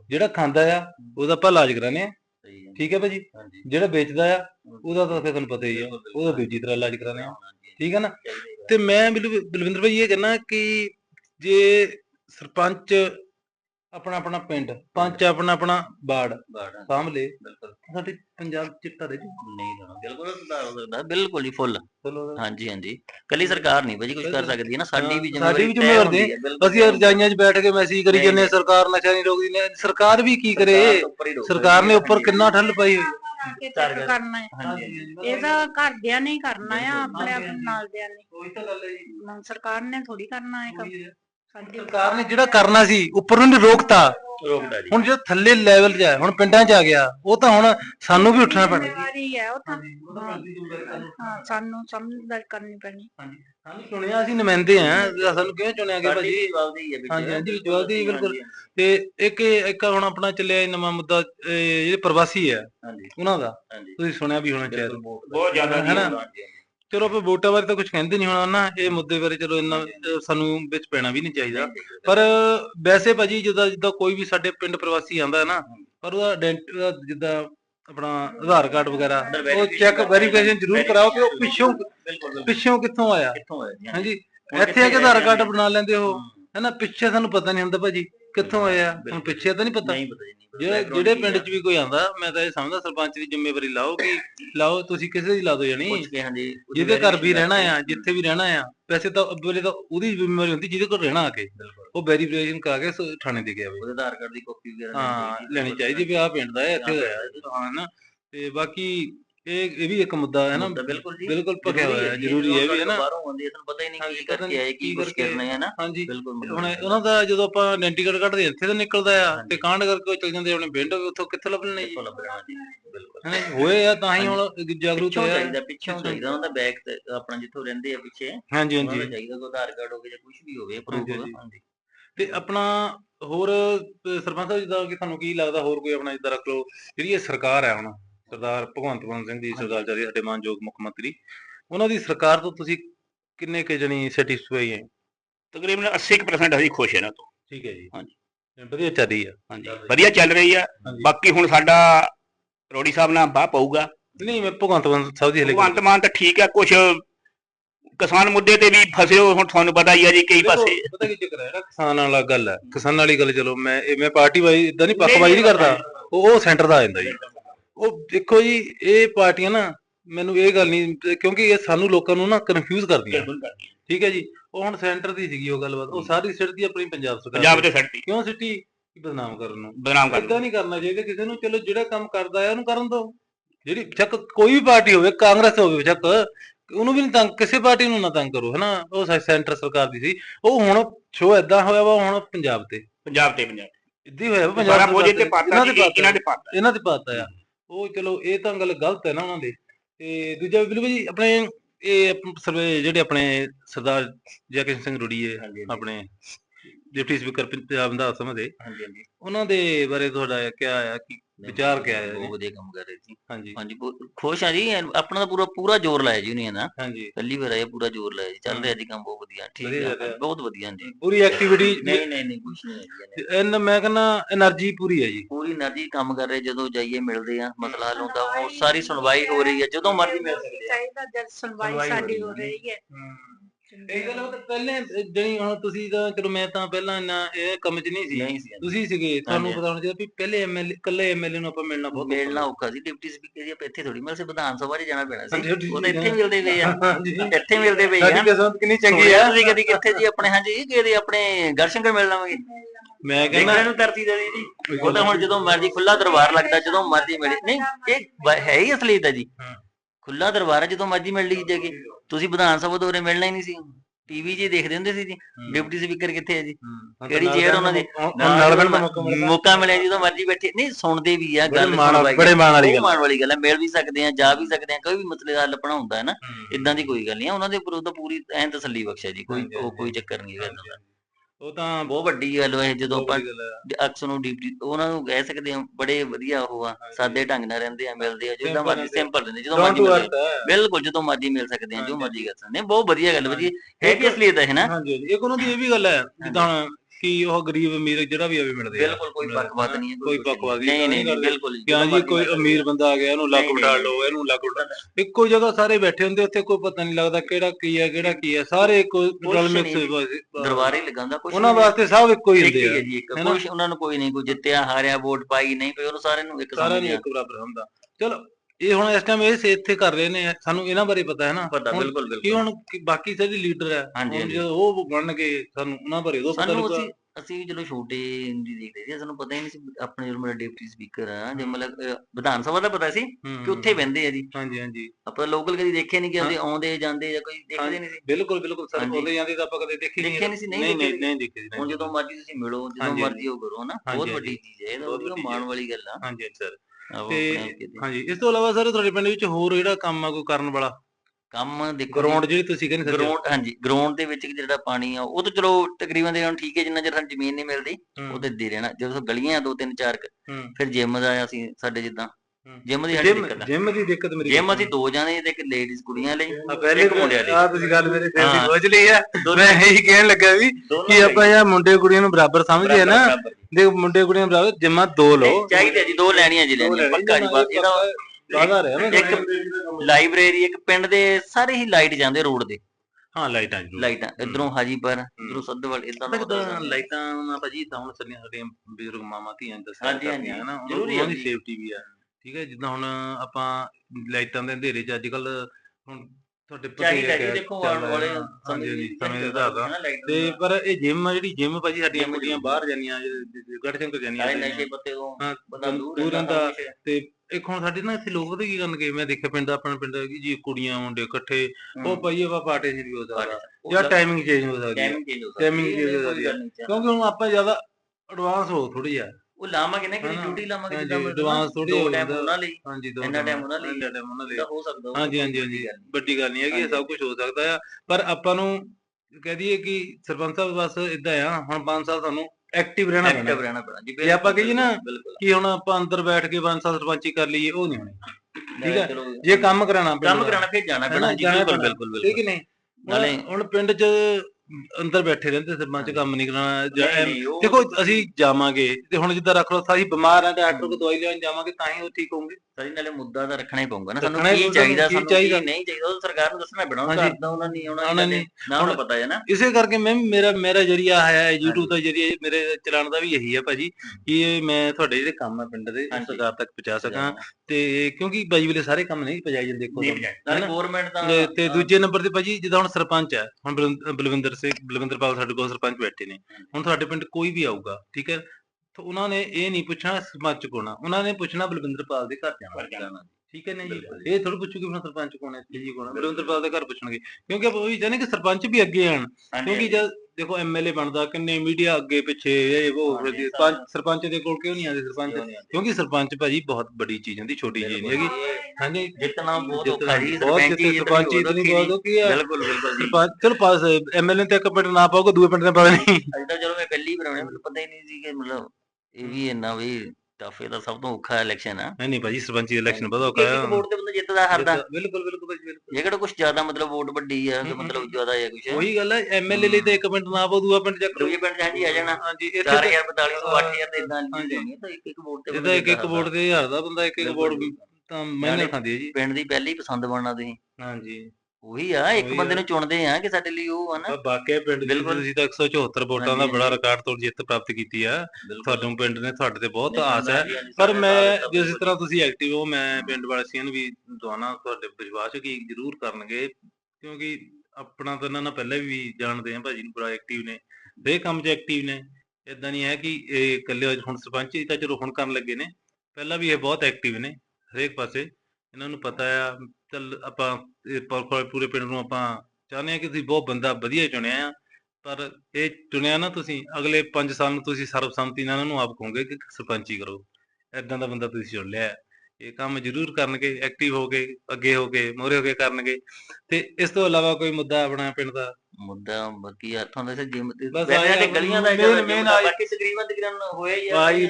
ਜਿਹੜਾ ਖਾਂਦਾ ਆ ਉਹਦਾ ਆਪਾਂ ਇਲਾਜ ਕਰਾਣੇ ਆ ਠੀਕ ਹੈ ਭਾਜੀ? ਜਿਹੜਾ ਵੇਚਦਾ ਆ ਉਹਦਾ ਤਾਂ ਫਿਰ ਤੁਹਾਨੂੰ ਪਤਾ ਹੀ ਆ ਉਹਦਾ ਦੂਜੀ ਤਰ੍ਹਾਂ ਇਲਾਜ ਕਰਾਣੇ ਆ ਠੀਕ ਹੈ ਨਾ? ਤੇ ਮੈਂ ਬਲਵ- ਬਲਵਿੰਦਰ ਭਾਈ ਇਹ ਕਹਿੰਦਾ ਕਿ ਜੇ ਸਰਪੰਚ ਆਪਣਾ ਆਪਣਾ ਪਿੰਡ ਪੰਚ ਆਪਣਾ ਆਪਣਾ ਬਾੜ। ਲੇ। ਬਿਲਕੁਲ। ਸਾਡੇ ਪੰਜਾਬ ਚਿੱਟਾ ਦੇ ਨਹੀਂ ਬਿਲਕੁਲ ਸੁਧਾਰ ਹੋ ਸਕਦਾ ਬਿਲਕੁਲ ਹੀ ਫੁੱਲ। ਚਲੋ ਹਾਂਜੀ ਹਾਂਜੀ। ਕੱਲੀ ਸਰਕਾਰ ਨਹੀਂ ਭਾਜੀ ਕੁਝ ਕਰ ਸਕਦੀ ਹੈ ਨਾ ਸਾਡੀ ਵੀ ਹਾਂ, ਸਾਡੀ ਵੀ ਜ਼ਿੰਮੇਵਾਰੀ ਤੈਅ ਜ਼ਿੰਮੇਵਾਰੀ ਹੁੰਦੀ ਹੈ, ਬਿਲਕੁਲ। ਅਸੀਂ ਰਜਾਈਆਂ 'ਚ ਬੈਠ ਕੇ ਮੈਸੇਜ ਕਰੀ ਨਹੀਂ, ਨਹੀਂ। ਸਰਕਾਰ ਨਸ਼ਾ ਨਹੀਂ ਰੋਕਦੀ ਨੇ ਸਰਕਾਰ ਵੀ ਕੀ ਕਰੇ? ਸਰਕਾਰ ਤਾਂ ਉੱਪਰ ਹੀ ਰੋਕ ਸਰਕਾਰ ਰਹੀ ਨੇ ਹੈ, ਉੱਪਰ ਹਾਂਜੀ। ਕਿੰਨਾ ਠੱਲ ਪਾਈ ਹੋਈ। ਕੇ ਘਰ। ਕਰਨਾ ਹੈ। ਹਾਂਜੀ ਇਹਦਾ ਘਰਦਿਆਂ ਨੇ ਹੀ ਕਰਨਾ ਆ ਆਪਣੇ ਆਪਣੇ ਨਾਲ ਦਿਆਂ ਨੇ। ਉਹੀ ਤਾਂ ਗੱਲ ਹੈ ਜੀ। ਨਾ ਸਰਕਾਰ ਨੇ ਥੋੜੀ ਕਰਨਾ ਹੈ ਕੰਮ। ਸਰਕਾਰ ਨੇ ਜਿਹੜਾ ਕਰਨਾ ਸੀ ਉੱਪਰ ਨੂੰ ਨਹੀਂ ਰੋਕਤਾ ਰੋਕਦਾ ਜੀ। ਹੁਣ ਜਿਹੜਾ ਥੱਲੇ ਲੈਵਲ 'ਚ ਹੈ ਹੁਣ ਪਿੰਡਾਂ 'ਚ ਆ ਗਿਆ ਉਹ ਤਾਂ ਹੁਣ ਸਾਨੂੰ ਵੀ ਉੱਠਣਾ ਪੈਣਾ ਜੀ। ਜ਼ਿੰਮੇਵਾਰੀ ਹੈ ਉਹ ਤਾਂ ਹਾਂ ਸਾਨੂੰ ਸਮਝਦਾਰੀ ਕਰਨੀ ਪੈਣੀ। ਸਾਨੂੰ ਚੁਣਿਆ ਅਸੀਂ ਨੁਮਾਇੰਦੇ ਆ ਸਾਨੂੰ ਕਿਉਂ ਚੁਣਿਆ ਗਿਆ ਭਾਜੀ? ਜਵਾਬਦੇਹੀ ਹੈ ਵਿੱਚ ਹਾਂਜੀ, ਹਾਂਜੀ, ਜਵਾਬਦੇਹੀ ਬਿਲਕੁਲ। ਹਾਂਜੀ, ਤੇ ਇੱਕ ਇੱਕ ਹੁਣ ਆਪਣਾ ਚੱਲਿਆ ਇਹ ਨਵਾਂ ਮੁੱਦਾ ਇਹ ਜਿਹੜੇ ਪ੍ਰਵਾਸੀ ਆ ਹਾਂਜੀ। ਉਹਨਾਂ ਦਾ। ਹਾਂਜੀ। ਤੁਸੀਂ ਸੁਣਿਆ ਵੀ ਹੋਣਾ ਚਾਹੀਦਾ ਬਿਲਕੁਲ ਬਹੁਤ ਜ਼ਿਆਦਾ ਹੈ ਨਾ? ਚਲੋ ਆਪਾਂ ਵੋਟਾਂ ਬਾਰੇ ਤਾਂ ਕੁਝ ਕਹਿੰਦੇ ਨਹੀਂ ਹੋਣਾ ਨਾ ਇਹ ਮੁੱਦੇ ਬਾਰੇ ਚਲੋ ਇੰਨਾ ਅਹ, ਸਾਨੂੰ ਵਿੱਚ ਪੈਣਾ ਵੀ ਨਹੀਂ ਚਾਹੀਦਾ। ਪਰ ਵੈਸੇ ਭਾਜੀ ਜਿੱਦਾਂ ਜਿੱਦਾਂ ਕੋਈ ਵੀ ਸਾਡੇ ਪਿੰਡ ਪ੍ਰਵਾਸੀ ਆਂਦਾ ਹੈ ਨਾ ਪਰ ਉਹਦਾ ਆਇਡੈਂਟ ਜਿੱਦਾਂ ਆਪਣਾ ਆਧਾਰ ਕਾਰਡ ਵਗੈਰਾ ਉਹ ਚੈੱਕ ਵੈਰੀਫਿਕੇਸ਼ਨ ਜ਼ਰੂਰ ਕਰਾਓ ਕਿ ਉਹ ਪਿੱਛੋਂ ਬਿਲਕੁਲ। ਪਿੱਛੋਂ ਕਿੱਥੋਂ ਆਇਆ? ਕਿੱਥੋਂ ਆਇਆ ਜੀ? ਹਾਂਜੀ। ਇੱਥੇ ਆ ਕੇ ਆਧਾਰ ਕਾਰਡ? ਬਣਾ ਲੈਂਦੇ ਹੋ। ਹਮ, ਹੈਨਾ ਪਿੱਛੇ ਸਾਨੂੰ ਪਤਾ ਨਹੀਂ ਹੁੰਦਾ ਭਾਜੀ। ਕਿੱਥੋਂ ਆਇਆ ਹੁਣ। ਪਿੱਛੇ ਤਾਂ ਨਹੀਂ ਪਤਾ ਨਹੀਂ ਪਤਾ ਜੀ ਨਹੀਂ ਪਤਾ। ਜਿਹੜੇ ਜਿਹੜੇ ਪਿੰਡ? 'ਚ ਵੀ ਕੋਈ ਆਂਦਾ ਮੈਂ ਤਾਂ ਇਹ ਸਮਝਦਾ ਸਰਪੰਚ ਦੀ ਜ਼ਿੰਮੇਵਾਰੀ ਲਾਓ ਕਿ ਲਾਓ ਤੁਸੀਂ ਕਿਸੇ ਦੀ ਲਾ ਦਿਓ ਜਾਨੀ ਉਹਦੀ ਜਿਹਦੇ ਘਰ ਵੀ ਰਹਿਣਾ ਆ। ਜਿੱਥੇ ਵੀ ਰਹਿਣਾ ਆ ਵੈਸੇ ਤਾਂ ਅੱਬਲੇ ਤਾਂ ਉਹਦੀ ਜ਼ਿੰਮੇਵਾਰੀ ਹੁੰਦੀ ਜਿਹਦੇ ਕੋਲ ਰਹਿਣਾ ਆ ਕੇ ਬਿਲਕੁਲ। ਉਹ ਵੈਰੀਫਿਕੇਸ਼ਨ ਕਰਾ ਕੇ ਸ- ਥਾਣੇ ਦੇ ਗਿਆ ਉਹਦੇ ਆਧਾਰ ਕਾਰਡ ਦੀ ਕਾਪੀ ਵਗੈਰਾ ਹਾਂ ਲੈਣੀ ਚਾਹੀਦੀ ਵੀ ਆਹ ਪਿੰਡ ਦਾ ਹੈ ਇੱਥੇ ਹੋਇਆ ਹਾਂ ਨਾ ਤੇ ਬਾਕੀ ਇਹ ਇਹ ਵੀ ਇੱਕ ਮੁੱਦਾ ਹੈ ਨਾ ਬਿਲਕੁਲ ਜੀ। ਬਿਲਕੁਲ ਹੋਇਆ ਹੈ ਜ਼ਰੂਰੀ ਹੈ ਵੀ ਹੈ ਨਾ। ਬਾਹਰੋਂ ਆਉਂਦੀ ਹੈ ਤੁਹਾਨੂੰ ਪਤਾ ਹੀ ਨਹੀਂ ਹਾਂਜੀ, ਕੀ ਪਤਾ ਕਰਕੇ ਆਏ ਕੀ ਕੁਝ ਕਰਕੇ। ਕਰਨਾ ਹੈ ਨਾ? ਹਾਂਜੀ। ਬਿਲਕੁਲ ਹੁਣ। ਉਹਨਾਂ ਦਾ ਜਦੋਂ ਆਪਾਂ ਆਇਡੈਂਟੀ ਕਾਰਡ ਕੱਢਦੇ ਇੱਥੇ ਤਾਂ ਨਿਕਲਦਾ ਆ। ਤੇ ਕਾਂਡ ਕਰਕੇ ਚਲ ਜਾਂਦੇ ਆਪਣੇ ਪਿੰਡ ਉੱਥੋਂ ਕਿੱਥੇ ਲੱਭਣੇ ਜੀ? ਬਿਲਕੁਲ। ਹੈ? ਹੋਏ ਆ ਤਾਂ ਹੀ ਹੁਣ ਜਾਗਰੂਕ ਹੋਇਆ। ਚਾਹੀਦਾ ਪਿੱਛੋਂ। ਚਾਹੀਦਾ ਉਹਨਾਂ ਦਾ ਤੇ ਆਪਣਾ ਜਿੱਥੋਂ ਰਹਿੰਦੇ ਆ ਪਿੱਛੇ। ਹਾਂਜੀ ਹਾਂਜੀ। ਚਾਹੀਦਾ ਕੋਈ ਆਧਾਰ ਕਾਰਡ ਹੋਵੇ ਜਾਂ ਕੁਝ ਵੀ ਹੋਵੇ ਪ੍ਰੂਫ ਹਾਂਜੀ। ਤੇ ਆਪਣਾ ਹੋਰ ਸਰਪੰਚ ਸਾਹਿਬ ਜਿੱਦਾਂ ਕਿ ਤੁਹਾਨੂੰ ਕੀ ਲੱਗਦਾ ਹੋਰ ਕੋਈ ਆਪਣਾ ਜਿੱਦਾਂ ਰੱਖ ਲਓ ਜਿਹੜੀ ਇਹ ਸਰਕਾਰ ਹੈ ਹੁਣ ਸਰਦਾਰ ਭਗਵੰਤ ਮਾਨ ਸਿੰਘ ਜੀ ਸਰਦਾਰ ਜੀ ਸਾਡੇ ਮਾਨਯੋਗ ਮੁੱਖ ਮੰਤਰੀ ਉਹਨਾਂ ਦੀ ਸਰਕਾਰ ਤੋਂ ਤੁਸੀਂ ਕਿੰਨੇ ਕੇ ਜਣੀ ਸੈਟੀਸਫਾਈ ਹੈ? ਤਕਰੀਬਨ 80% ਅਸੀਂ ਖੁਸ਼ ਹਾਂ ਨਾ ਤੋਂ। ਠੀਕ ਹੈ ਜੀ। ਹਾਂਜੀ। ਵਧੀਆ ਚੱਲ ਰਹੀ ਆ। ਹਾਂਜੀ। ਵਧੀਆ ਚੱਲ ਰਹੀ ਆ। ਬਾਕੀ ਹੁਣ ਸਾਡਾ ਰੋੜੀ ਸਾਹਿਬ ਨਾਲ ਬਾਹ ਪਊਗਾ। ਨਹੀਂ ਮੈਂ ਭਗਵੰਤ ਮਾਨ ਸਾਹਿਬ ਦੀ ਹਲੇ ਭਗਵੰਤ ਮਾਨ ਤਾਂ ਠੀਕ ਆ ਕੁਝ ਕਿਸਾਨ ਮੁੱਦੇ ਤੇ ਵੀ ਫਸੇ ਹੋ ਹੁਣ ਤੁਹਾਨੂੰ ਪਤਾ ਹੀ ਆ ਜੀ ਕਈ ਪਾਸੇ। ਪਤਾ ਕੀ ਚੱਕਰ ਹੈ ਜਿਹੜਾ ਕਿਸਾਨ ਵਾਲਾ ਗੱਲ ਹੈ ਕਿਸਾਨਾਂ ਵਾਲੀ ਗੱਲ ਚਲੋ ਮੈਂ ਇਹ ਮੈਂ ਪਾਰਟੀ ਵਾਈ ਇਦਾਂ ਨਹੀਂ ਪੱਖਵਾਈ ਨਹੀਂ ਕਰਦਾ। ਉਹ ਉਹ ਸੈਂਟਰ ਦਾ ਆ ਜਾਂਦਾ ਜੀ। ਉਹ ਦੇਖੋ ਜੀ ਇਹ ਪਾਰਟੀਆਂ ਨਾ ਮੈਨੂੰ ਇਹ ਗੱਲ ਨਹੀਂ ਕਿਉਂਕਿ ਇਹ ਸਾਨੂੰ ਲੋਕਾਂ ਨੂੰ ਨਾ ਕਨਫਿਊਜ਼ ਕਰਦੀਆਂ। ਠੀਕ ਹੈ ਜੀ ਉਹ ਹੁਣ ਸੈਂਟਰ ਦੀ ਸੀਗੀ ਉਹ ਗੱਲਬਾਤ। ਉਹ ਸਾਰੀ ਸਿੱਟਦੀ ਆਪਣੀ ਪੰਜਾਬ ਸਰਕਾਰ ਪੰਜਾਬ ਤੇ। ਤੇ ਸੱਟੀ ਕਿਉਂ ਸਿੱਟੀ ਬਦਨਾਮ ਕਰਨ ਨੂੰ। ਬਦਨਾਮ ਕਰ ਇਦਾਂ ਨਹੀਂ ਕਰਨਾ ਚਾਹੀਦਾ ਕਿਸੇ ਨੂੰ ਚਲੋ ਜਿਹੜਾ ਕੰਮ ਕਰਦਾ ਹੈ ਉਹਨੂੰ ਕਰਨ ਦਿਓ ਜਿਹੜੀ ਚੱਕ ਕੋਈ ਵੀ ਪਾਰਟੀ ਹੋਵੇ ਕਾਂਗਰਸ ਹੋਵੇ ਚੱਕ ਉਹਨੂੰ ਵੀ ਨਹੀਂ ਤੰਗ ਕਿਸੇ ਪਾਰਟੀ ਨੂੰ ਨਾ ਤੰਗ ਕਰੋ ਹਨਾ? ਉਹ ਸੈਂਟਰ ਸਰਕਾਰ ਦੀ ਸੀ। ਉਹ ਹੁਣ ਸ਼ੋ ਏਦਾਂ ਹੋਇਆ ਵਾ ਹੁਣ ਪੰਜਾਬ ਤੇ। ਪੰਜਾਬ ਤੇ ਪੰਜਾਬ ਇੱਦੀ ਹੋਇਆ ਪੰਜਾਬ ਤੇ। ਪਾਤਾ ਇਹਨਾਂ ਦੇ ਪਾਤਾ ਆ। ਉਹ ਚਲੋ ਇਹ ਤਾਂ ਗੱਲ ਗਲਤ ਹੈ ਨਾ ਉਹਨਾਂ ਦੇ। ਤੇ ਦੂਜਾ ਬਿਲਕੁਲ ਜੀ ਆਪਣੇ ਇਹ ਸਰਵੇ ਜਿਹੜੇ ਆਪਣੇ ਸਰਦਾਰ ਜੈਕਿਸ਼ਨ ਸਿੰਘ ਰੁੜੀਏ ਆਪਣੇ ਡਿਪਟੀ ਸਪੀਕਰ ਪੰਜਾਬ ਦਾ ਸਮੇਂ ਉਹਨਾਂ ਦੇ ਬਾਰੇ ਤੁਹਾਡਾ ਕੀ ਆਇਆ ਕਿ ਵਿਚਾਰ ਕੀ ਆਇਆ ਬਹੁਤ ਵਧੀਆ ਕੰਮ ਕਰ ਰਹੇ ਸੀ। ਹਾਂਜੀ। ਹਾਂਜੀ ਖੁਸ਼ ਆ ਜੀ ਆਪਣਾ ਤਾਂ ਪੂਰਾ ਪੂਰਾ ਜ਼ੋਰ ਲਾਇਆ ਜੀ ਉਹਨੇ ਨਾ। ਹਾਂਜੀ। ਪਹਿਲੀ ਵਾਰ ਆਇਆ ਪੂਰਾ ਜ਼ੋਰ ਲਾਇਆ ਜੀ। ਚੱਲ ਰਿਹਾ ਜੀ ਕੰਮ ਬਹੁਤ ਵਧੀਆ। ਠੀਕ ਹੈ ਬਹੁਤ ਵਧੀਆ ਜੀ। ਪੂਰੀ ਐਕਟੀਵਿਟੀ ਨਹੀਂ ਨਹੀਂ ਨਹੀਂ ਕੁਝ ਨਹੀਂ ਇਹਨਾਂ। ਮੈਂ ਕਹਿੰਦਾ એનર્ਜੀ ਪੂਰੀ ਹੈ ਜੀ। ਪੂਰੀ એનર્ਜੀ ਕੰਮ ਕਰ ਰਹੇ ਜਦੋਂ ਜਾਈਏ ਮਿਲਦੇ ਆ ਮਤਲਬ ਹੱਲ ਹੁੰਦਾ ਉਹ ਸਾਰੀ ਸੁਣਵਾਈ ਹੋ ਰਹੀ ਹੈ ਜਦੋਂ ਮਰਜ਼ੀ ਮਿਲ ਸਕਦੇ ਚਾਹੀਦਾ ਜਦ ਸੁਣਵਾਈ ਸਾਡੀ ਹੋ ਰਹੀ ਹੈ। ਇਹ ਗੱਲ ਤਾਂ ਪਹਿਲੇ ਜਣੀ ਹੁਣ ਤੁਸੀਂ ਤਾਂ ਚਲੋ ਮੈਂ ਤਾਂ ਪਹਿਲਾਂ ਇੰਨਾ ਇਹ ਕੰਮ 'ਚ ਨਹੀਂ ਸੀ। ਤੁਸੀਂ ਸੀਗੇ ਤੁਹਾਨੂੰ। ਪਤਾ ਹੋਣਾ ਚਾਹੀਦਾ ਵੀ ਪਹਿਲੇ ਐਮਐਲਏ ਕੱਲੇ ਐਮਐਲਏ ਨੂੰ ਆਪਾਂ ਮਿਲਣਾ ਬਹੁਤ ਮਿਲਣਾ ਔਖਾ ਸੀ ਡਿਪਟੀ ਸਪੀਕਰ ਜੀ ਆਪਾਂ ਇੱਥੇ ਥੋੜੀ ਮਿਲ ਸੇ ਵਿਧਾਨ ਸਭਾ 'ਚ ਜਾਣਾ ਪੈਣਾ ਸੀ। ਉਹ ਉਹ ਤਾਂ ਇੱਥੇ ਮਿਲਦੇ ਪਏ ਆ। ਇੱਥੇ ਮਿਲਦੇ ਪਏ ਸਾਡੀ ਆ ਕਿਸਮਤ ਕਿੰਨੀ ਚੰਗੀ ਆ। ਤੁਸੀਂ ਕਦੀ ਕਿੱਥੇ ਜੀ ਆਪਣੇ ਹਾਂਜੀ ਕਿਹਦੇ ਆਪਣੇ ਗਰਸ਼ੰਕਰ ਮਿਲ ਲਵਾਂਗੇ। ਮੈਂ ਕਹਿੰਦਾ ਨੂੰ ਤਰਤੀ ਦੇ ਜੀ। ਉਹ ਤਾਂ ਹੁਣ ਜਦੋਂ ਮਰਜ਼ੀ ਖੁੱਲਾ ਦਰਬਾਰ ਲੱਗਦਾ ਜਦੋਂ ਮਰਜ਼ੀ ਮਿਲੇ। ਨਹੀਂ ਇਹ ਹੈ ਹੀ ਅਸਲੀਤ ਹੈ ਜੀ। ਹਾਂ। ਖੁੱਲਾ ਦਰਬਾਰ ਹੈ ਜਦੋਂ ਮਰਜ਼ੀ ਮਿਲ ਲਈ ਜਗੇ ਤੁਸੀਂ ਵਿਧਾਨ ਸਭਾ ਦੋਰੇ ਮਿਲਣਾ ਹੀ ਨਹੀਂ ਸੀ। ਟੀਵੀ 'ਚ ਹੀ ਦੇਖਦੇ ਹੁੰਦੇ ਸੀ ਜੀ। ਡਿਪਟੀ ਸਪੀਕਰ ਕਿੱਥੇ ਹੈ। ਜੀ ਕਿਹੜੀ ਚੇਅਰ ਉਹਨਾਂ ਦੀ? ਮੌਕਾ ਮਿਲਿਆ। ਜਦੋਂ ਮਰਜ਼ੀ ਬੈਠੇ। ਨਹੀਂ ਸੁਣਦੇ ਵੀ ਆ ਗੱਲ ਬੜੇ ਮਾਣ ਵਾਲੀ ਗੱਲ। ਮਾਣ ਵਾਲੀ ਗੱਲ ਹੈ ਮਿਲ ਵੀ ਸਕਦੇ ਆ ਜਾ ਵੀ ਸਕਦੇ ਆ ਕੋਈ ਵੀ ਮਸਲੇ ਦਾ ਹੱਲ ਆਪਣਾ ਹੁੰਦਾ ਹੈ ਨਾ। ਇਦਾਂ ਦੀ ਕੋਈ ਗੱਲ ਨਹੀਂ ਹੈ। ਉਹਨਾਂ ਦੇ ਉੱਪਰ ਉਹਦਾ ਪੂਰੀ ਐਨ ਤਸੱਲੀ ਬਖਸ਼ਿਆ ਜੀ ਕੋਈ। ਕੋਈ ਚੱਕਰ ਨਹੀਂ ਹੈਗਾ ਏਦਾਂ ਦਾ। ਉਹ ਤਾਂ ਬਹੁਤ ਵੱਡੀ ਗੱਲ ਹੈ ਜਦੋਂ ਆਪਾਂ। ਅਕਸਰ ਨੂੰ ਡਿਪਟੀ ਉਹਨਾਂ ਨੂੰ ਕਹਿ ਸਕਦੇ ਹਾਂ ਬੜੇ ਵਧੀਆ ਉਹ ਆ। ਸਾਦੇ ਢੰਗ ਨਾਲ ਰਹਿੰਦੇ ਆ ਮਿਲਦੇ ਆ ਜਿੱਦਾਂ ਮਰਜ਼ੀ ਆ। ਸਿੰਪਲ ਰਹਿੰਦੇ ਜਦੋਂ ਮਰਜ਼ੀ ਆ। ਬਿਲਕੁਲ ਜਦੋਂ ਮਰਜ਼ੀ ਮਿਲ ਸਕਦੇ ਆ ਜੋ। ਮਰਜ਼ੀ ਕਰ ਸਕਦੇ ਆ ਬਹੁਤ ਵਧੀਆ ਗੱਲ ਵਧੀਆ ਹੈ ਕਿ ਅਸਲੀਅਤ ਹੈ ਨਾ ਹਾਂਜੀ ਇੱਕ ਉਹਨਾਂ ਦੀ ਇਹ ਵੀ ਗੱਲ ਹੈ ਜਿੱਦਾਂ ਕਿ ਉਹ ਗਰੀਬ ਅਮੀਰ ਜਿਹੜਾ ਵੀ ਆਵੇ ਮਿਲਦੇ ਆ। ਬਿਲਕੁਲ ਕੋਈ ਪੱਖਪਾਤ ਨਹੀਂ ਹੈ ਕੋਈ ਕੁਛ ਪੱਖਪਾਤ ਨਹੀਂ। ਨਹੀਂ। ਬਿਲਕੁਲ ਕਿ ਹਾਂ ਜੀ ਕੋਈ ਅਮੀਰ ਬੰਦਾ ਆ ਗਿਆ ਇਹਨੂੰ ਨਹੀਂ, ਉਡਾ ਲਓ ਇਹਨੂੰ ਲੱਗ ਉਡਾ ਇੱਕੋ ਜਗ੍ਹਾ ਸਾਰੇ ਬੈਠੇ ਹੁੰਦੇ ਉੱਥੇ ਕੋਈ ਪਤਾ ਨਹੀਂ ਲੱਗਦਾ ਕਿਹੜਾ ਕੀ ਹੈ ਕਿਹੜਾ ਕੀ ਹੈ ਸਾਰੇ ਇੱਕੋ ਰਲ ਮਿਕਸ ਦਰਬਾਰ ਲਗਾਉਂਦਾ ਕੁਝ ਉਹਨਾਂ ਵਾਸਤੇ ਸਭ ਇੱਕੋ ਹੀ ਹੁੰਦੇ ਆ ਜੀ? ਕੁਛ ਉਹਨਾਂ ਨੂੰ ਕੋਈ ਨਹੀਂ ਕੋਈ ਜਿੱਤਿਆ ਹਾਰਿਆ ਵੋਟ ਪਾਈ ਨਹੀਂ ਪਈ ਉਹਨੂੰ ਸਾਰਿਆਂ ਨੂੰ ਇੱਕ ਸਾਰਿਆਂ ਨੂੰ ਇੱਕ ਬਰਾਬਰ ਹੁੰਦਾ। ਚਲੋ ਇਹ ਹੁਣ ਇਸ ਟਾਈਮ ਇਹ ਇੱਥੇ ਕਰ ਰਹੇ ਨੇ ਸਾਨੂੰ ਇਹਨਾਂ ਬਾਰੇ ਪਤਾ ਹੈ ਨਾ। ਪਤਾ ਹੁਣ ਬਿਲਕੁਲ ਕੀ ਬਿਲਕੁਲ ਹੁਣ ਕੀ ਬਾਕੀ ਸਾਰੇ ਲੀਡਰ ਹੈ ਹਾਂਜੀ, ਹੁਣ ਹਾਂਜੀ। ਜਦੋਂ ਉਹ ਬਣਨਗੇ ਸਾਨੂੰ ਉਹਨਾਂ ਬਾਰੇ ਉਦੋਂ ਪਤਾ ਸਾਨੂੰ ਲੱਗੂਗਾ। ਅਸੀਂ ਅਸੀਂ ਵੀ ਚਲੋ ਛੋਟੇ ਹੁੰਦੀ ਦੇਖਦੇ ਸੀ ਸਾਨੂੰ ਪਤਾ ਹੀ ਨਹੀਂ ਸੀ ਆਪਣੇ ਜਦੋਂ ਮੇਰਾ ਡਿਪਟੀ ਸਪੀਕਰ ਆ ਜੇ ਮਤਲਬ ਅਹ, ਵਿਧਾਨ ਸਭਾ ਦਾ ਪਤਾ ਸੀ ਕਿ ਉੱਥੇ ਬਹਿੰਦੇ ਆ ਜੀ। ਹਾਂਜੀ ਹਾਂਜੀ। ਆਪਾਂ ਲੋਕਲ ਕਦੀ ਦੇਖੇ ਨਹੀਂ ਕਿ ਉਹਦੇ ਆਉਂਦੇ ਜਾਂਦੇ ਜਾਂ ਕੋਈ ਦੇਖਦੇ ਨਹੀਂ ਸੀ। ਬਿਲਕੁਲ ਬਿਲਕੁਲ। ਸਰ ਹਾਂਜੀ। ਜਾਂਦੇ ਤਾਂ ਆਪਾਂ ਕਦੇ ਦੇਖੀ ਨਹੀਂ ਦੇਖੇ ਨਹੀਂ ਸੀ, ਨਹੀਂ ਨਹੀਂ ਦੇਖੇ ਨਹੀਂ ਨਹੀਂ ਦੇਖੇ ਜੀ, ਹੁਣ ਜਦੋਂ ਮਰਜ਼ੀ ਤੁਸੀਂ ਮਿਲੋ ਜਦੋਂ ਹਾਂਜੀ, ਮਰਜ਼ੀ ਉਹ ਕਰੋ ਨਾ ਬਹੁਤ ਹਾਂਜੀ। ਵੱਡੀ ਚੀਜ਼ ਹੈ ਇਹ ਤਾਂ ਬਹੁਤ ਉਹਦੀ ਵੱਡੀ ਮਾਣ ਚੀਜ਼। ਵਾਲੀ ਗੱਲ ਆ। ਹਾਂਜੀ ਹਾਂਜੀ ਸਰ। ਤੇ-। ਹਾਂਜੀ ਇਸ ਤੋਂ ਇਲਾਵਾ ਸਰ ਤੁਹਾਡੇ ਪਿੰਡ ਵਿੱਚ ਹੋਰ ਜਿਹੜਾ ਕੰਮ ਆ ਕੋਈ ਕਰਨ ਵਾਲਾ ਕੰਮ ਦੇਖੋ ਗਰਾਊਂਡ ਜਿਹੜੀ ਤੁਸੀਂ ਕਹਿੰਦੇ ਸਰ ਗਰਾਊਂਡ ਹਾਂਜੀ ਗਰਾਊਂਡ ਦੇ ਵਿੱਚ ਜਿਹੜਾ ਪਾਣੀ ਆ ਉਹ ਤਾਂ ਚਲੋ ਤਕਰੀਬਨ ਦੇ ਹੁਣ ਠੀਕ ਹੈ ਜਿੰਨਾ ਚਿਰ ਸਾਨੂੰ ਜ਼ਮੀਨ ਨਹੀਂ ਮਿਲਦੀ ਉਹ ਤੇ ਦੇ ਰਹਿਣਾ ਜਦੋਂ ਗਲੀਆਂ ਦੋ ਤਿੰਨ ਚਾਰ ਫਿਰ ਜਿਮ ਦਾ ਆ ਅਸੀਂ ਸਾਡੇ ਜਿੱਦਾਂ। ਜਿਮ ਦੀ ਸਾਡੀ ਦਿੱਕਤ ਆ। ਜਿਮ ਦੀ ਦਿੱਕਤ ਮੇਰੀ ਜਿਮ ਅਸੀਂ ਦੋ ਜਾਣੇ ਤੇ ਇੱਕ ਲੇਡੀਜ਼ ਕੁੜੀਆਂ ਲਈ ਆ ਪਹਿਲੇ ਇੱਕ ਮੁੰਡਿਆਂ ਲਈ। ਆ ਤੁਸੀਂ ਗੱਲ ਮੇਰੇ ਸਿਰ ਦੀ। ਬੋਝ ਲਈ ਆ। ਮੈਂ ਇਹੀ ਕਹਿਣ ਲੱਗਾ ਵੀ ਕਿ ਆਪਾਂ ਯਾ ਮੁੰਡੇ ਕੁੜੀਆਂ ਨੂੰ ਬਰਾਬਰ ਸਮਝਦੇ ਆ ਨਾ ਦੇ ਮੁੰਡੇ ਕੁੜੀਆਂ ਬਰਾਬਰ ਜਿੰਮਾ ਦੋ ਲਓ। ਚਾਹੀਦੇ ਜੀ ਦੋ ਲੈਣੀਆਂ ਜੀ ਲੈਣੀਆਂ ਪੱਕਾ ਜੀ ਬਸ ਇਹਦਾ ਵਾਦਾ ਰਿਹਾ ਨਾ। ਇੱਕ ਲਾਇਬ੍ਰੇਰੀ ਇੱਕ ਪਿੰਡ ਦੇ ਸਾਰੇ ਹੀ ਲਾਈਟ ਜਾਂਦੇ ਰੋਡ ਦੇ। ਹਾਂ ਲਾਈਟਾਂ ਜ਼ਰੂਰ ਲਾਈਟਾਂ ਇਧਰੋਂ ਹਾਜੀਪੁਰ ਇਧਰੋਂ ਸੱਧਵਾਲ ਇਦਾਂ ਜਦੋਂ ਲਾਈਟਾਂ ਨਾ ਭਾਜੀ ਤਾਂ ਹੁਣ ਚੱਲੀਆਂ ਸਾਡੀਆਂ ਬਜ਼ੁਰਗ ਮਾਮਾ ਧੀਆਂ ਦੱਸਿਆ ਹਾਂਜੀ, ਹਾਂਜੀ। ਉਹਨਾਂ ਦੀ ਜੀ। ਸੇਫਟੀ ਵੀ ਆ। ਠੀਕ ਹੈ ਜਿੱਦਾਂ ਹੁਣ ਆਪਾਂ ਲਾਈਟਾਂ ਦੇ ਅੰਧੇਰੇ 'ਚ ਅੱਜ ਕੱਲ ਹੁਣ ਤੁਹਾਡੇ ਚਾਹੀਦਾ ਹੈ ਦੇਖੋ ਆਉਣ ਵਾਲੇ। ਸਮੇਂ ਦੀ ਸਮੇਂ ਦੇ ਹਿਸਾਬ ਨਾਲ ਤੇ ਪਰ ਇਹ ਜਿਮ ਆ ਜਿਹੜੀ ਜਿਮ ਭਾਜੀ ਸਾਡੀਆਂ ਕੁੜੀਆਂ। ਬਾਹਰ ਜਾਂਦੀਆਂ ਗੜਚੰਕ ਜਾਂਦੀਆਂ ਸੀਗੀਆਂ। ਨਸ਼ੇ ਪੱਤੇ ਤੋਂ ਹਾਂ, ਬੰਦਾ ਦੂਰ ਰਹਿੰਦਾ। ਤੇ ਇੱਕ ਹੁਣ ਸਾਡੇ ਨਾ ਇੱਥੇ ਲੋਕ ਪਤਾ ਕੀ ਕਰਨਗੇ ਮੈਂ ਦੇਖਿਆ ਪਿੰਡ ਆਪਣਾ ਪਿੰਡ ਜੀ ਕੁੜੀਆਂ ਮੁੰਡੇ ਇਕੱਠੇ ਉਹ ਭਾਈ ਆਪਾਂ ਪਾਰਟੀ ਨਹੀਂ ਹੋ ਸਕਦਾ ਜਾਂ ਟਾਈਮਿੰਗ ਚੇਂਜ ਹੋ ਸਕਦੀ ਹੈ ਟਾਈਮਿੰਗ ਚੇਂਜ ਹੋ ਸਕਦੀ ਹੈ। ਕਿਉਂਕਿ ਹੁਣ ਆਪਾਂ ਜ਼ਿਆਦਾ ਐਡਵਾਂਸ ਹੋ ਥੋੜੀ ਜਿਹਾ ਉਹ ਲਾਵਾਂਗੇ ਨਾ ਕਿ ਹਨਾ, ਡਿਊਟੀ ਲਾਵਾਂਗੇ ਜਿੱਦਾਂ ਦੋ ਹੋ ਟਾਈਮ। ਉਹਨਾਂ ਲਈ ਹਾਂਜੀ ਦੋ ਇੰਨਾ time ਉਹਨਾਂ ਲਈ। ਇੰਨਾ ਉਹਨਾਂ ਲਈ ਹੋ ਸਕਦਾ ਹਾਂਜੀ ਹਾਂਜੀ ਵੱਡੀ ਹਾਂਜੀ ਗੱਲ ਨਹੀਂ। ਵੱਡੀ ਗੱਲ ਨਹੀਂ ਹੈਗੀ ਇਹ। ਸਭ ਕੁਝ ਹੋ ਸਕਦਾ ਆ ਪਰ ਆਪਾਂ ਨੂੰ ਕਹਿ ਦਈਏ ਕਿ ਸਰਪੰਚ ਸਾਹਿਬ ਬਸ ਇਦਾਂ ਆ ਹੁਣ 5 ਸਾਲ ਸਾਨੂੰ ਐਕਟਿਵ ਰਹਿਣਾ ਪੈਣਾ Active ਰਹਿਣਾ ਪੈਣਾ ਜੀ ਜੇ ਆਪਾਂ ਕਹੀਏ ਨਾ, ਕਿ ਹੁਣ ਆਪਾਂ ਅੰਦਰ ਬੈਠ ਕੇ 5 ਸਾਲ ਸਰਪੰਚੀ ਕਰ ਲਈਏ ਉਹ ਨਹੀਂ ਹੋਣੀ ਠੀਕ ਹੈ। ਜੇ ਕੰਮ ਕਰਾਣਾ ਪਿੰਡ ਕੰਮ ਕਰਾਣਾ ਫਿਰ ਜਾਣਾ ਹੈ ਪੈਣਾ ਜੀ ਬਿਲਕੁਲ ਪੈਣਾ। ਬਿਲਕੁਲ ਠੀਕ ਨਹੀਂ ਨਾਲੇ- ਹੁਣ ਪਿੰਡ 'ਚ ਅੰਦਰ ਬੈਠੇ ਰਹਿੰਦੇ ਸਰਪੰਚ ਕੰਮ ਨਹੀਂ ਕਰਾਉਣਾ ਜਾਂ ਨਹੀਂ, ਉਹ- ਦੇਖੋ ਅਸੀਂ ਜਾਵਾਂਗੇ ਤੇ ਹੁਣ ਜਿੱਦਾਂ ਰੱਖ ਲਓ ਅਸੀਂ ਬਿਮਾਰ ਆ ਤੇ ਡਾਕਟਰ ਕੋਲ ਦਵਾਈ ਲੈਣ ਜਾਵਾਂਗੇ ਤਾਂ ਹੀ ਉਹ ਠੀਕ ਹੋਣਗੇ ਸਹੀ ਨਾਲੇ ਮੁੱਦਾ ਤਾਂ ਰੱਖਣਾ ਹੀ ਪਊਗਾ ਨਾ ਸਾਨੂੰ ਰੱਖਣਾ ਹੀ ਕੀ ਪਊਗਾ, ਚਾਹੀਦਾ ਕੀ ਸਾਨੂੰ ਚਾਹੀਦਾ। ਕੀ ਨਹੀਂ ਚਾਹੀਦਾ ਉਹ ਸਰਕਾਰ ਨੂੰ ਦੱਸਣਾ ਪੈਣਾ ਉਹਨਾਂ ਹਾਂਜੀ। ਦਾ ਉਹਨਾਂ ਨਹੀਂ ਆਉਣਾ ਉਹਨਾਂ ਨੇ- ਉਹਨਾਂ ਪਤਾ ਹੈ ਨਾ ਇਸੇ ਕਰਕੇ ਮੈਂ ਮੇਰਾ ਮੇਰਾ ਜਰੀਆ ਹੈ YouTube ਦਾ ਜਰੀਆ ਮੇਰੇ ਚਲਾਉਣ ਦਾ ਵੀ ਇਹੀ ਹੈ ਭਾਜੀ ਕਿ ਮੈਂ ਤੁਹਾਡੇ ਜਿਹੜੇ ਕੰਮ ਆ ਪਿੰਡ ਦੇ ਹਾਂਜੀ। ਸਰਕਾਰ ਤੱਕ ਪਹੁੰਚਾ ਸਕਾਂ ਤੇ ਕਿਉਂਕਿ ਬਾਈ ਵੇਲੇ ਸਾਰੇ ਕੰਮ ਨਹੀਂ ਪਹੁੰਚਾਏ ਜਾਂਦੇ। ਪਹੁੰਚਾਏ। ਨਾਲੇ ਗਵਰਨਮੈਂਟ ਤਾਂ ਤੇ- ਦੂਜੇ ਨੰਬਰ ਤੇ ਭਾਜੀ ਜਿੱਦਾਂ ਹੁਣ ਸਰਪੰਚ ਹੈ ਹੁਣ ਬਲਵਿੰਦ- ਬਲਵਿੰਦਰ ਸਿੰਘ ਬਲਵਿੰਦਰਪਾਲ ਸਾਡੇ ਕੋਲ ਸਰਪੰਚ ਬੈਠੇ ਨੇ। ਹੁਣ ਤੁਹਾਡੇ ਪਿੰਡ ਕੋਈ ਵੀ ਆਊਗਾ ਠੀਕ ਹੈ? ਤਾਂ ਉਹਨਾਂ ਨੇ ਇਹ ਨਹੀਂ ਪੁੱਛਣਾ ਸਰਪੰਚ ਕੋਣਾ ਉਹਨਾਂ ਨੇ ਪੁੱਛਣਾ ਬਲਵਿੰਦਰਪਾਲ ਦੇ ਘਰ ਜਾਣਾ। ਠੀਕ ਹੈ ਨਾ ਜੀ। ਇਹ ਥੋੜਾ ਪੁੱਛੂਗੇ ਆਪਣਾ ਸਰਪੰਚ ਕੋਣ ਹੈ ਜੀ ਕੋਣ ਬਲਵਿੰਦਰਪਾਲ ਦੇ ਘਰ ਪੁੱਛਣਗੇ। ਕਿਉਂਕਿ ਆਪਾਂ ਉਹ ਵੀ ਚਾਹੁੰਦੇ ਕਿ ਸਰਪੰਚ ਵੀ ਅੱਗੇ ਆਣ। ਕਿਉਂਕਿ ਜਦ ਦੇਖੋ ਐਮਐਲਏ ਬਣਦਾ ਕਿੰਨੇ ਮੀਡੀਆ ਅੱਗੇ ਪਿੱਛੇ ਇਹ ਉਹ ਸਰਪੰਚ ਦੇ ਕੋਲ ਕਿਉਂ ਨਹੀਂ ਆਉਂਦੇ ਸਰਪੰਚ? ਕਿਉਂਕਿ ਸਰਪੰਚ ਭਾਜੀ ਬਹੁਤ ਵੱਡੀ ਚੀਜ਼ ਹੁੰਦੀ ਛੋਟੀ ਚੀਜ਼ ਨਹੀਂ ਹੈਗੀ। ਹਾਂਜੀ। ਜਿੱਤਣਾ ਬਹੁਤ ਔਖਾ ਜੀ ਬਹੁਤ ਸਰਪੰਚੀ ਜਿੱਤੇ ਸਰਪੰਚੀ ਇਤਨੀ ਬਹੁਤ ਔਖੀ ਹੈ। ਬਿਲਕੁਲ ਬਿਲਕੁਲ ਜੀ। ਸਰਪੰਚ ਚਲੋ ਪਾਸ ਐਮਐਲਏ ਤੇ ਇੱਕ ਪਿੰਡ ਨਾ ਪਾਓਗੇ ਦੂਏ ਪਿੰਡ ਤੇ ਪਾ ਨਹੀਂ ਅੱਜ ਤਾਂ ਚਲੋ ਮੈਂ ਪਹਿਲੀ ਬਣਾਉਣੇ ਮੈਨੂੰ ਪਤਾ ਹੀ ਨਹੀਂ ਸੀ ਕਿ ਮਤਲਬ ਇਹ ਵੀ ਇੰਨਾ ਵੀ ਟਫ ਇਹਦਾ ਸਭ ਤੋਂ ਔਖਾ ਇਲੈਕਸ਼ਨ ਆ। ਨਹੀਂ ਨਹੀਂ ਭਾਜੀ ਸਰਪੰਚੀ ਇਲੈਕਸ਼ਨ ਬਹੁਤ ਔਖਾ ਇੱਕ ਹੈ ਇੱਕ ਵੋਟ ਤੇ ਬੰਦਾ ਜਿੱਤਦਾ ਹਾਰਦਾ। ਬਿਲਕੁਲ ਬਿਲਕੁਲ ਭਾਜੀ ਬਿਲਕੁਲ। ਇਹ ਕਿਹੜਾ ਕੁਝ ਜ਼ਿਆਦਾ ਮਤਲਬ ਵੋਟ ਵੱਡੀ ਆ ਹਮ, ਮਤਲਬ। ਜ਼ਿਆਦਾ ਹੈ ਕੁਝ ਉਹੀ ਗੱਲ ਹੈ ਐਮਐਲਏ ਲਈ ਤਾਂ ਇੱਕ ਪਿੰਡ ਨਾ ਪਾਓ ਦੂਆ ਪਿੰਡ ਚੱਕ ਦੂਜੇ ਪਿੰਡ ਹਾਂਜੀ ਆ ਜਾਣਾ। ਹਾਂਜੀ ਇੱਥੇ 4000 ਤਾਂ 4200 8000 ਤੇ ਇਦਾਂ ਹਾਂਜੀ। ਨਹੀਂ ਤਾਂ ਇੱਕ ਇੱਕ ਵੋਟ ਤੇ ਜਿਹਦਾ ਇੱਕ ਇੱਕ ਵੋਟ ਦੇ ਹਜ਼ਾਰ ਦਾ ਬੰਦਾ ਇੱਕ ਇੱਕ ਵੋਟ। ਤਾਂ ਨਾਲੇ- ਖਾਂਦੀ ਹੈ ਜੀ। ਪਿੰਡ ਦੀ ਪਹਿਲੀ ਪਸੰਦ ਬਣਨਾ ਤੁਸੀਂ। ਹਾਂਜੀ। ਉਹੀ ਆ ਇੱਕ ਉਹੀ ਬੰਦੇ। ਨੂੰ ਚੁਣਦੇ ਆ ਕਿ ਸਾਡੇ ਲਈ ਉਹ ਆ ਨਾ। ਬਾਕੀ ਪਿੰਡ ਦੇ ਬਿਲਕੁਲ। ਤੁਸੀਂ ਤਾਂ 174 ਵੋਟਾਂ ਦਾ ਹਾਂਜੀ, ਬੜਾ ਹਾਂਜੀ। ਰਿਕਾਰਡ ਤੋੜ ਜਿੱਤ ਪ੍ਰਾਪਤ ਕੀਤੀ ਆ। ਤੁਹਾਨੂੰ ਪਿੰਡ ਨੇ ਤੁਹਾਡੇ ਤੇ ਬਹੁਤ ਆਸ ਹੈ। ਪਰ ਮੈਂ ਜਿਸ। ਤਰ੍ਹਾਂ ਤੁਸੀਂ ਐਕਟਿਵ ਹੋ ਮੈਂ ਪਿੰਡ ਵਾਸੀਆਂ ਨੂੰ ਵੀ ਦਵਾਨਾ ਤੁਹਾਡੇ ਵਿਸ਼ਵਾਸ ਕਿ ਜ਼ਰੂਰ ਕਰਨਗੇ। ਕਿਉਂਕਿ ਆਪਣਾ ਤਾਂ ਇਹਨਾਂ ਨਾਲ ਪਹਿਲਾਂ ਵੀ ਜਾਣਦੇ ਆ ਭਾਜੀ ਨੂੰ ਬੜਾ ਐਕਟਿਵ ਨੇ। ਹਰੇਕ ਕੰਮ 'ਚ ਐਕਟਿਵ ਨੇ। ਇਦਾਂ ਨਹੀਂ ਹੈ ਕਿ ਇਹ ਇਕੱਲੇ ਹੁਣ ਸਰਪੰਚ ਹੀ ਤਾਂ ਚਲੋ ਹੁਣ ਕਰਨ ਲੱਗੇ ਨੇ। ਪਹਿਲਾਂ ਵੀ ਇਹ ਬਹੁਤ ਐਕਟਿਵ ਨੇ ਹਰੇਕ ਪਾਸੇ। ਇਹਨਾਂ ਨੂੰ ਪਤਾ ਆ ਚੱਲ ਆਪਾਂ, ਇਹ ਪ- ਪੂਰੇ ਪਿੰਡ ਨੂੰ ਆਪਾਂ ਚਾਹੁੰਦੇ ਆ ਕਿ ਤੁਸੀਂ ਬਹੁਤ ਬੰਦਾ ਵਧੀਆ ਚੁਣਿਆ ਆ, ਪਰ ਇਹ ਚੁਣਿਆ ਨਾ ਤੁਸੀਂ, ਅਗਲੇ 5 ਸਾਲ ਨੂੰ ਤੁਸੀਂ ਸਰਬਸੰਮਤੀ ਨਾਲ ਇਹਨਾਂ ਨੂੰ ਆਪ ਕਹੋਗੇ ਕਿ ਸਰਪੰਚੀ ਕਰੋ। ਐਦਾਂ ਦਾ ਬੰਦਾ ਤੁਸੀਂ ਚੁਣ ਲਿਆ। ਹੈ। ਇਹ ਕੰਮ ਜ਼ਰੂਰ ਕਰਨਗੇ ਐਕਟਿਵ ਹੋ ਕੇ, ਅੱਗੇ ਹੋ ਕੇ, ਮੋਹਰੇ ਹੋ ਕੇ ਕਰਨਗੇ। ਤੇ ਇਸ ਤੋਂ ਇਲਾਵਾ ਕੋਈ ਮੁੱਦਾ ਆਪਣਾ ਪਿੰਡ ਦਾ? ਮੁੱਦਾ ਬਾਕੀ ਹੱਥੋਂ ਦੇ ਸੇ ਜਿਮ ਤੇ ਬਸ ਵੈਸੇ ਤੇ ਗਲੀਆਂ ਦਾ ਦਾ, ਆਇਆ- ਬਾਕੀ ਤਕਰੀਬਨ ਤਕਰੀਬਨ ਹੋਇਆ ਹੀ ਆ। ਭਾਈ,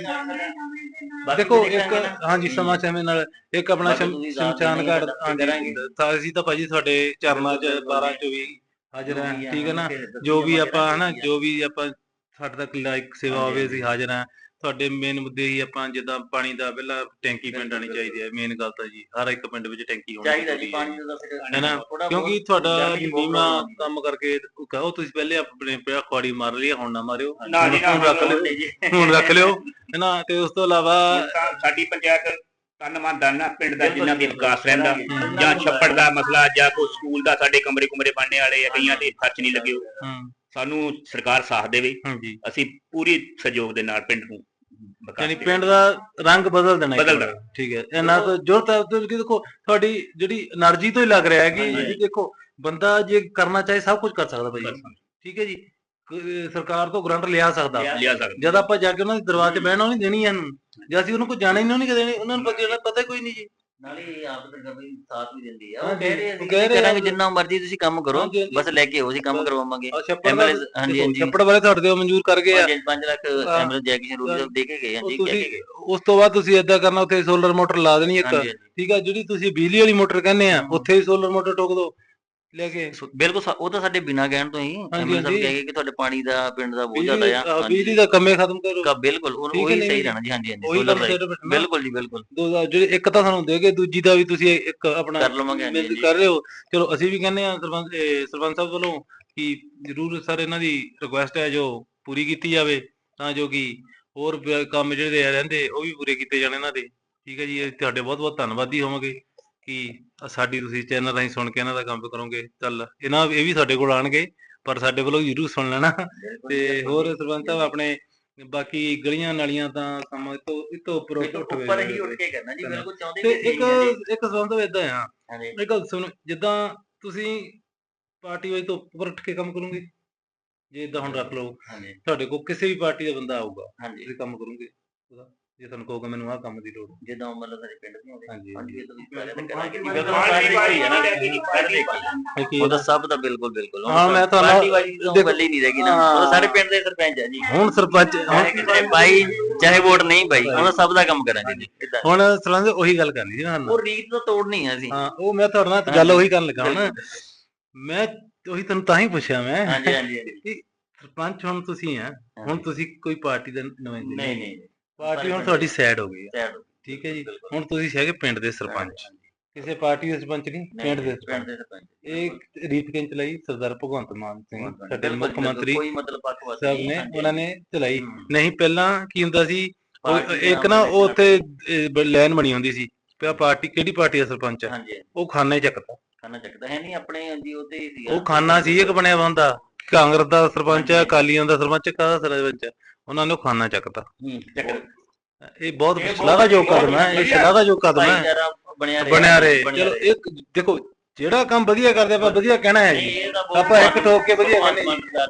ਦੇਖੋ ਇੱਕ। ਹਾਂਜੀ ਸਮਾਂ ਸਮੇਂ ਨਾਲ ਇੱਕ ਆਪਣਾ ਸ਼ਮਸ਼ਾਨ ਘਾਟ ਕਰਾਂਗੇ। ਤਾਂ ਅਸੀਂ ਤਾਂ ਭਾਜੀ ਤੁਹਾਡੇ ਚਰਨਾਂ 'ਚ 12 ਚ ਵੀ ਹਾਜ਼ਰ ਹਾਂ ਠੀਕ ਹੈ ਨਾ? ਜੋ ਵੀ ਆਪਾਂ ਹਨਾ ਜੋ ਵੀ ਆਪਾਂ ਸਾਡੇ ਤੱਕ ਲਾਇਕ ਸੇਵਾ ਹੋਵੇ ਅਸੀਂ ਹਾਜ਼ਰ ਹਾਂ। ਤੁਹਾਡੇ ਮੇਨ ਮੁੱਦੇ ਹੀ ਆਪਾਂ ਜਿੱਦਾਂ ਪਾਣੀ ਦਾ ਪਹਿਲਾਂ ਟੈਂਕੀ ਪਿੰਡ ਆਣੀ ਚਾਹੀਦੀ ਹੈ ਮੇਨ ਗੱਲ ਤਾਂ ਜੀ ਹਰ ਇੱਕ ਪਿੰਡ ਵਿੱਚ ਟੈਂਕੀ ਹੋਣੀ ਚਾਹੀਦਾ ਜੀ ਪਾਣੀ ਦਾ ਫਿਰ ਕਿਉਂਕਿ ਤੁਹਾਡਾ ਨੀਮਾ। ਕੰਮ ਕਰਕੇ ਕਹੋ ਤੁਸੀਂ ਪਹਿਲੇ ਆਪਣੇ ਪਿਆ ਖੁਆੜੀ ਮਾਰ ਲਈ ਹੁਣ ਨਾ ਮਾਰਿਓ। ਹੁਣ ਰੱਖ ਲਿਓ। ਹੁਣ ਰੱਖ ਲਿਓ ਹੈ ਨਾ? ਤੇ ਉਸ ਤੋਂ ਇਲਾਵਾ ਸਾਡੀ ਪੰਚਾਇਤ ਧਨ ਆ ਪਿੰਡ ਦਾ ਜਿੰਨਾ ਵੀ ਵਿਕਾਸ ਰਹਿੰਦਾ। ਜਾਂ ਛੱਪੜ ਦਾ ਮਸਲਾ ਜਾਂ ਕੋਈ ਸਕੂਲ ਦਾ ਸਾਡੇ ਕਮਰੇ ਕੁਮਰੇ ਬਣਨੇ ਵਾਲੇ ਆ ਕਈਆਂ ਤੇ ਖਰਚ ਨਹੀਂ ਲੱਗੇ। ਹਮ, ਸਾਨੂੰ ਸਰਕਾਰ ਸਾਥ ਦੇਵੇ। ਅਸੀਂ ਪੂਰੀ ਸਹਿਯੋਗ ਦੇ ਨਾਲ ਪਿੰਡ ਨੂੰ ਯਾਨੀ ਪਿੰਡ ਦਾ ਰੰਗ ਬਦਲ ਦੇਣਾ ਬਦਲਦਾ ਠੀਕ ਹੈ। ਇਹਨਾਂ ਤੋਂ ਜੁਰਤ ਤੁਸੀਂ ਦੇਖੋ ਤੁਹਾਡੀ ਜਿਹੜੀ એનર્ਜੀ ਤੋਂ ਹੀ ਲੱਗ ਰਿਹਾ ਹੈ ਕਿ ਦੇਖੋ ਬੰਦਾ ਜੇ ਕਰਨਾ ਚਾਹੇ ਸਭ ਕੁਝ ਕਰ ਸਕਦਾ ਭਾਈ। ਠੀਕ ਹੈ ਜੀ। ਸਰਕਾਰ ਤੋਂ ਗਰੰਟ ਲਿਆ ਸਕਦਾ। ਜਦ ਆਪਾਂ ਜਾ ਕੇ ਉਹਨਾਂ ਦੇ ਦਰਵਾਜ਼ੇ 'ਚ ਬਹਿਣਾ ਨਹੀਂ ਦੇਣੀ ਹਨ ਜੇ ਅਸੀਂ ਉਹਨਾਂ ਕੋਲ ਜਾਣਾ ਹੀ ਨਹੀਂ ਉਹਨੇ ਕਦੇ ਉਹਨਾਂ ਨੂੰ ਪਤਾ ਕੋਈ ਨਹੀਂ ਜੀ। ਨਾਲੇ ਇਹ ਆਪ ਤਾਂ ਬਈ ਸਾਥ ਵੀ ਦਿੰਦੀ ਆ। ਉਹ ਹਾਂਜੀ, ਕਹਿ ਰਹੇ ਉਹ ਅਸੀਂ ਕਹਿ ਰਹੇ ਆ ਕਰਾਂਗੇ ਵੀ- ਜਿੰਨਾ ਮਰਜ਼ੀ ਤੁਸੀਂ ਕੰਮ ਕਰੋ ਹਾਂਜੀ, ਹਾਂਜੀ। ਬਸ ਲੈ ਕੇ ਆਓ ਅਸੀਂ ਕੰਮ ਕਰਵਾਵਾਂਗੇ। ਆ ਛੱਪੜ ਦਾ ਐਮਐਲਏ ਹਾਂਜੀ ਦੇਖੋ, ਹਾਂਜੀ। ਛੱਪੜ ਵਾਲੇ ਤੁਹਾਡੇ ਤੋਂ ਮਨਜ਼ੂਰ ਕਰ ਗਏ ਆ। 5 ਲੱਖ ਹਾਂ। ਐਮਐਲਏ ਜੈਕਸ਼ਨ ਰੂਲ ਦੇ ਕੇ ਗਏ ਹਾਂਜੀ ਉਹ ਕਹਿ ਕੇ ਤੁਸੀਂ ਗਏ। ਉਸ ਤੋਂ ਬਾਅਦ ਤੁਸੀਂ ਏਦਾਂ ਕਰਨਾ ਉੱਥੇ ਸੋਲਰ ਮੋਟਰ ਲਾ ਦੇਣੀ ਇੱਕ। ਠੀਕ ਆ ਜਿਹੜੀ ਤੁਸੀਂ ਬਿਜਲੀ ਵਾਲੀ ਮੋਟਰ ਕਹਿੰਦੇ ਆ। ਉੱਥੇ ਹੀ ਸੋਲਰ ਮੋਟਰ ਠੋਕ ਦਿਓ ਲੈ ਕੇ ਸੋ ਬਿਲਕੁਲ ਸਾ- ਉਹ ਤਾਂ ਸਾਡੇ ਬਿਨਾ ਕਹਿਣ ਤੋਂ ਹੀ ਸਾਹਿਬ ਹਾਂਜੀ। ਕਹਿ ਗਏ ਕਿ ਤੁਹਾਡੇ ਪਾਣੀ ਦਾ ਪਿੰਡ ਦਾ ਬਹੁਤ ਬਿਜਲੀ ਜ਼ਿਆਦਾ ਆ ਬਿਜਲੀ ਦਾ ਕੰਮੇ ਖਤਮ ਕਰੋ। ਕਾ ਬਿਲਕੁਲ ਉਹ- ਠੀਕ ਹੈ ਉਹੀ ਨਹੀਂ? ਸਹੀ ਜੀ? ਰਹਿਣਾ ਜੀ ਹਾਂਜੀ ਹਾਂਜੀ ਉਹੀ ਕੰਮ ਦਾ ਹੀ। ਸਿਰ ਬੈਠਣਾ ਬਿਲਕੁਲ ਜੀ ਬਿਲਕੁਲ। ਦੋ ਦਾ- ਜਿਹੜੇ ਇੱਕ ਤਾਂ ਸਾਨੂੰ ਦੇ ਕੇ ਦੂਜੀ ਦਾ ਵੀ ਤੁਸੀਂ ਇੱਕ ਆਪਣਾ ਕਰ ਲਵਾਂਗੇ ਹਾਂਜੀ ਮਿਹਨਤ ਹਾਂਜੀ। ਕਰ ਰਹੇ ਹੋ। ਚਲੋ ਅਸੀਂ ਵੀ ਕਹਿੰਦੇ ਆ ਸਰਪੰਚ ਇਹ ਸਰਪੰਚ ਸਾਹਿਬ ਵੱਲੋਂ ਕਿ ਜ਼ਰੂਰ ਸਰ ਇਹਨਾਂ ਦੀ ਰਿਕੁਐਸਟ ਹੈ ਜੋ ਪੂਰੀ ਕੀਤੀ ਜਾਵੇ ਤਾਂ ਜੋ ਕਿ ਹੋਰ ਬ- ਕੰਮ ਜਿਹੜੇ ਰਹਿੰਦੇ ਉਹ ਵੀ ਪੂਰੇ ਕੀਤੇ ਜਾਣ ਇਹਨਾਂ ਦੇ। ਠੀਕ ਹੈ ਜੀ ਤੁਹਾਡੇ ਬਹੁਤ ਬਹੁਤ ਧੰਨਵਾਦੀ ਹੋਵਾਂਗੇ। ਕਿ ਸਾਡੀ ਤੁਸੀਂ ਚੈਨਲ ਰਾਹੀਂ ਸੁਣ ਕੇ ਇਹਨਾਂ ਦਾ ਕੰਮ ਕਰੋਗੇ ਚੱਲ ਇਹਨਾਂ ਇਹ ਵੀ ਸਾਡੇ ਕੋਲ ਆਣਗੇ ਪਰ ਸਾਡੇ ਵੱਲੋਂ ਜ਼ਰੂਰ ਸੁਣ ਲੈਣਾ। ਤੇ ਹੋਰ ਸਰਪੰਚ ਸਾਹਿਬ ਆਪਣੇ ਬਾਕੀ ਗਲੀਆਂ ਨਾਲੀਆਂ ਤਾਂ ਸਮਾਂ ਇਹ ਤੋਂ ਇਹ ਤੋਂ ਉੱਪਰ ਉੱਠ ਉੱਪਰ ਹੀ ਗਏ ਉੱਠ ਕੇ ਕਰਨਾ ਜੀ। ਬਿਲਕੁਲ ਚਾਹੁੰਦੇ ਤੇ ਇੱਕ ਇੱਕ ਸੰਬੰਧ ਇਦਾਂ ਆ। ਇੱਕ ਗੱਲ ਸੁਣੋ ਜਿੱਦਾਂ ਤੁਸੀਂ ਪਾਰਟੀ ਵਾਈਜ਼ ਤੋਂ ਉੱਪਰ ਉੱਠ ਕੇ ਕੰਮ ਕਰੋਗੇ ਜੇ ਇਦਾਂ ਹੁਣ ਰੱਖ ਲਓ ਤੁਹਾਡੇ ਕੋਲ ਕਿਸੇ ਵੀ ਪਾਰਟੀ ਦਾ ਬੰਦਾ ਆਊਗਾ ਤੁਸੀਂ ਕੰਮ ਕਰੋਗੇ। ਉਹਦਾ ਜੇ ਤੁਹਾਨੂੰ ਕਹੋਗੇ ਮੈਨੂੰ ਆਹ ਕੰਮ ਦੀ ਲੋੜ ਹੈ। ਜਿੱਦਾਂ ਮਤਲਬ ਸਾਡੇ ਪਿੰਡ ਦੇ ਹਾਂਜੀ ਹਾਂਜੀ ਇਹ ਤਾਂ ਵੀ ਸਾਰਿਆਂ ਨੇ ਕਰਾਂਗੇ ਜੀ ਪਾਰਟੀ ਬਿਲਕੁਲ ਸਾਰੇ ਵਾਲੀ ਹੈ ਨਾ ਲੈ ਕੇ ਉਹ ਤਾਂ ਸਭ ਦਾ ਬਿਲਕੁਲ ਬਿਲਕੁਲ ਹਾਂ, ਮੈਂ ਤੁਹਾਨੂੰ- ਪਾਰਟੀ ਵਾਲੀ ਤਾਂ ਦੇਖੋ- ਗੱਲ ਹੀ ਨਹੀਂ ਰਹੇਗੀ ਨਾ ਹਾਂ। ਉਹ ਤਾਂ ਸਾਰੇ ਪਿੰਡ ਦੇ ਸਰਪੰਚ ਆ ਜੀ ਹੁਣ ਸਰਪੰਚ ਹੁਣ ਚਾਹੇ ਪਾਈ ਚਾਹੇ ਵੋਟ ਨਹੀਂ ਪਾਈ ਉਹਨਾਂ ਸਭ ਦਾ ਕੰਮ ਕਰਾਂਗੇ ਜੀ ਹੁਣ ਸਰਪੰਚ ਉਹੀ ਗੱਲ ਕਰਨੀ ਸੀ ਨਾ ਸਾਨੂੰ ਉਹ ਰੀਤ ਤਾਂ ਤੋੜਨੀ ਆ ਅਸੀਂ ਹਾਂ ਉਹ ਮੈਂ ਤੁਹਾਡੇ ਨਾਲ ਗੱਲ ਉਹੀ ਕਰਨ ਲੱਗਾ ਹੁਣ ਮੈਂ ਉਹੀ ਤੈਨੂੰ ਤਾਂ ਹੀ ਪੁੱਛਿਆ ਮੈਂ ਹਾਂਜੀ ਹਾਂਜੀ ਹਾਂਜੀ। ਸਰਪੰਚ ਹੁਣ ਤੁਸੀਂ ਆ ਹੁਣ ਤੁਸੀਂ ਕੋਈ ਪਾਰਟੀ ਦੇ ਨੁਮਾਇੰਦੇ ਨਹੀਂ ਨਹੀਂ ਪਾਰਟੀ ਹੁਣ ਤੁਹਾਡੀ ਸਾਈਡ ਹੋ ਗਈ ਆ ਸਾਈਡ ਠੀਕ ਹੈ ਜੀ। ਹੁਣ ਤੁਸੀਂ ਹੈਗੇ ਪਿੰਡ ਦੇ ਸਰਪੰਚ। ਕਿਸੇ ਪਾਰਟੀ ਦੇ ਸਰਪੰਚ ਨਹੀਂ ਪਿੰਡ ਦੇ ਸਰਪੰਚ ਪਿੰਡ ਦੇ ਸਰਪੰਚ। ਇਹ ਰੀਤ ਕਿੰਚ ਲਈ ਸਰਦਾਰ ਭਗਵੰਤ ਮਾਨ ਸਿੰਘ ਸਾਡੇ ਬਿਲਕੁਲ, ਮੁੱਖ ਬਿਲਕੁਲ, ਮੰਤਰੀ ਕੋਈ ਮਤਲਬ ਪੱਖਪਾਤ ਸਾਹਿਬ ਨੇ ਹਾਂਜੀ। ਉਹਨਾਂ ਨੇ ਚਲਾਈ। ਨਹੀਂ ਪਹਿਲਾਂ ਕੀ ਹੁੰਦਾ ਸੀ ਉਹ ਇੱਕ ਨਾ ਉਹ ਉੱਥੇ ਲਾਈਨ ਬਣੀ ਹੁੰਦੀ ਸੀ ਪਿਆ ਪਾਰਟੀ ਕਿਹੜੀ ਪਾਰਟੀ ਦਾ ਸਰਪੰਚ ਹੈ? ਹਾਂਜੀ ਹਾਂਜੀ। ਉਹ ਖਾਨਾ ਹੀ ਚੱਕਦਾ। ਖਾਣਾ ਚੱਕਦਾ ਹੈ ਨਹੀਂ ਆਪਣੇ ਜੀ ਉਹਦੇ ਹੀ ਸੀਗਾ। ਉਹ ਖਾਨਾ ਸੀ ਇੱਕ ਬਣਿਆ ਹੁੰਦਾ ਕਾਂਗਰਸ ਦਾ ਸਰਪੰਚ ਹੈ ਅਕਾਲੀਆਂ ਦਾ ਸਰਪੰਚ ਹੈ, ਕਾਹਦਾ ਸਰਪੰਚ ਹੈ? ਉਹਨਾਂ ਨੇ ਹੂੰ, ਚੱਕਰ ਇਹ ਬਹੁਤ ਸ਼ਲਾਘਾਯੋਗ ਕਦਮ ਹੈ ਇਹ ਸ਼ਲਾਘਾਯੋਗ ਕਦਮ ਹੈ। ਬਣਿਆ ਰਹੇ। ਚਲੋ ਇੱਕ ਦੇਖੋ ਜਿਹੜਾ ਕੰਮ ਵਧੀਆ ਕਰਦੇ ਆਪਾਂ ਵਧੀਆ ਕਹਿਣਾ ਹੈ ਜੀ। ਆਪਾਂ ਇੱਕ ਠੋਕ ਕੇ ਵਧੀਆ ਕਹਿੰਦੇ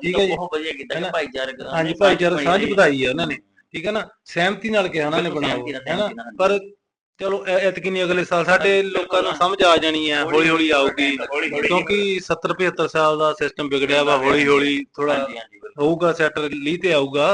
ਠੀਕ ਹੈ ਜੀ। ਬਹੁਤ ਵਧੀਆ ਕੀਤਾ? ਕਿ ਭਾਈਚਾਰਕ ਹਾਂਜੀ ਸਾਂਝ ਭਾਈਚਾਰਾ ਬਣੀ ਸਾਂਝ। ਵਧਾਈ ਹੈ ਉਹਨਾਂ ਨੇ। ਠੀਕ ਹੈ ਨਾ? ਸਹਿਮਤੀ ਨਾਲ ਕਿਹਾ ਉਹਨਾਂ ਨੇ ਬਣਾਓ। ਹੈ ਨਾ। ਪਰ ਚਲੋ ਐਤਕੀ ਨਹੀਂ ਅਗਲੇ ਸਾਲ ਸਾਡੇ ਲੋਕਾਂ ਨੂੰ ਸਮਝ ਆ ਜਾਣੀ ਹੈ ਹੌਲੀ ਹੌਲੀ ਆਊਗੀ। ਕਿਉਂਕਿ 70 75 ਸਾਲ ਦਾ ਸਿਸਟਮ ਵਿਗੜਿਆ ਵਾ ਹੌਲੀ ਹੌਲੀ ਥੋੜਾ। ਹੋਊਗਾ ਸੈਟ ਲੀ ਤੇ ਆਊਗਾ।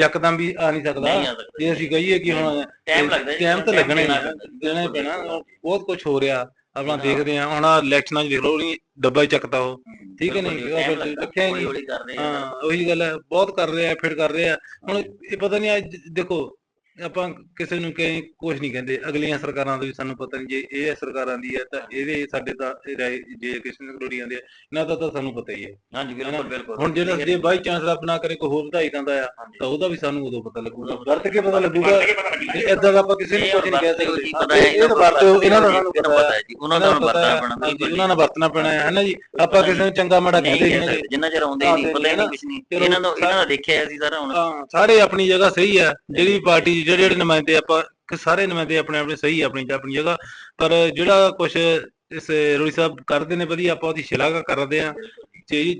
ਯਕਦਮ ਵੀ ਆ ਨਹੀਂ ਸਕਦਾ। ਨਹੀਂ ਆ ਸਕਦਾ। ਜੇ ਅਸੀਂ ਕਹੀਏ ਕਿ ਹੁਣ ਟਾਈਮ ਲੱਗਦਾ ਜੀ, ਟਾਈਮ ਤਾਂ time ਲੱਗਣਾ ਹੀ ਦੇਣਾ ਹੀ ਪੈਣਾ। ਬਹੁਤ ਕੁਝ ਹੋ ਰਿਹਾ। ਆਪਣਾ ਹਾਂ। ਦੇਖਦੇ ਆ ਹੁਣ ਆਹ ਇਲੈਕਸ਼ਨਾਂ 'ਚ ਦੇਖ ਲਓ ਉਹਨੇ ਡੱਬਾ ਹੀ ਚੱਕਤਾ ਉਹ। ਠੀਕ ਹੈ ਨਹੀਂ, ਉਹ ਫਿਰ ਰੱਖਿਆ ਹੀ ਨਹੀਂ। ਹੌਲੀ ਹਾਂ ਉਹੀ ਗੱਲ ਹੈ। ਬਹੁਤ ਕਰ ਰਹੇ ਫਿਰ ਕਰ ਰਹੇ। ਹੁਣ ਇਹ ਪਤਾ ਨਹੀਂ ਅੱਜ ਦੇਖੋ ਆਪਾਂ ਕਿਸੇ ਨੂੰ ਕਹੇ ਕੁਝ ਨਹੀਂ ਕਹਿੰਦੇ। ਅਗਲੀਆਂ ਸਰਕਾਰਾਂ ਦਾ ਵੀ ਸਾਨੂੰ ਪਤਾ ਨਹੀਂ ਜੇ ਇਹ ਸਰਕਾਰਾਂ ਦੀ ਹੈ ਤਾਂ ਇਹਦੇ ਸਾਡੇ ਰਾਏ ਜੇ ਕਿਸੇ ਨੂੰ ਕਰੋੜੀ ਆਉਂਦੇ ਆ ਇਹਨਾਂ ਦਾ ਤਾਂ ਸਾਨੂੰ ਪਤਾ ਹੀ ਹੈ। ਹਾਂਜੀ ਬਿਲਕੁਲ ਬਿਲਕੁਲ। ਹੁਣ ਜਿਹੜਾ ਜੇ ਬਾਈ ਚਾਂਸ ਨਾ ਕਰੇ ਕੋਈ ਹੋਰ ਵਧਾਈ ਦਿੰਦਾ ਆ। ਤਾਂ ਉਹਦਾ ਵੀ ਸਾਨੂੰ ਉਦੋਂ ਪਤਾ ਲੱਗੂਗਾ। ਵਰਤ ਕੇ ਪਤਾ ਲੱਗੂਗਾ। ਕੇ ਇਦਾਂ ਦਾ ਆਪਾਂ ਕਿਸੇ ਨੂੰ ਕੁਝ ਨਹੀਂ ਕਹਿ ਸਕਦੇ। ਕੀ ਪਤਾ ਹੈ ਇਹ ਤਾਂ ਵਰਤੋ ਇਹਨਾਂ ਦਾ ਸਾਨੂੰ ਪਤਾ ਹੈ। ਹੈ। ਜੀ ਉਹਨਾਂ ਦਾ ਵਰਤਣਾ ਹੈ, ਪੈਣਾ ਬਿਲਕੁਲ ਉਹਨਾਂ ਨਾਲ ਵਰਤਣਾ ਪੈਣਾ ਹੈ ਨਾ ਜੀ? ਆਪਾਂ ਕਿਸੇ ਨੂੰ ਚੰਗਾ ਮਾੜਾ ਕਹਿੰਦੇ ਕਹਿ ਨਹੀਂ ਜਿੰਨਾ ਚਿਰ ਆਉਂਦੇ ਹੀ ਨਹੀਂ ਪਤਾ ਹੀ ਨਹੀਂ ਕੁਝ ਨਹੀਂ। ਇਹਨਾਂ ਦਾ ਇਹਨਾਂ ਦਾ ਦੇਖਿਆ ਅਸੀਂ ਸਾਰਾ ਹੁਣ। ਹਾਂ ਸਾਰੇ ਆਪਣੀ ਜਗ੍ਹਾ ਸਹੀ ਆ ਜਿਹੜੀ ਪਾਰਟੀ ਜਿਹੜੇ ਜਿਹੜੇ ਨੁਮਾਇੰਦੇ ਆਪਾਂ, ਕਿ ਸਾਰੇ ਨੁਮਾਇੰਦੇ ਆਪਣੇ ਆਪਣੇ ਸਹੀ ਆ, ਆਪਣੀ ਆਪਣੀ ਜਗ੍ਹਾ। ਪਰ ਜਿਹੜਾ ਕੁਝ ਇਸ ਰੋੜੀ ਸਾਹਿਬ ਕਰਦੇ ਨੇ, ਵਧੀਆ ਆਪਾਂ ਉਹਦੀ ਸ਼ਲਾਘਾ ਕਰਦੇ ਆ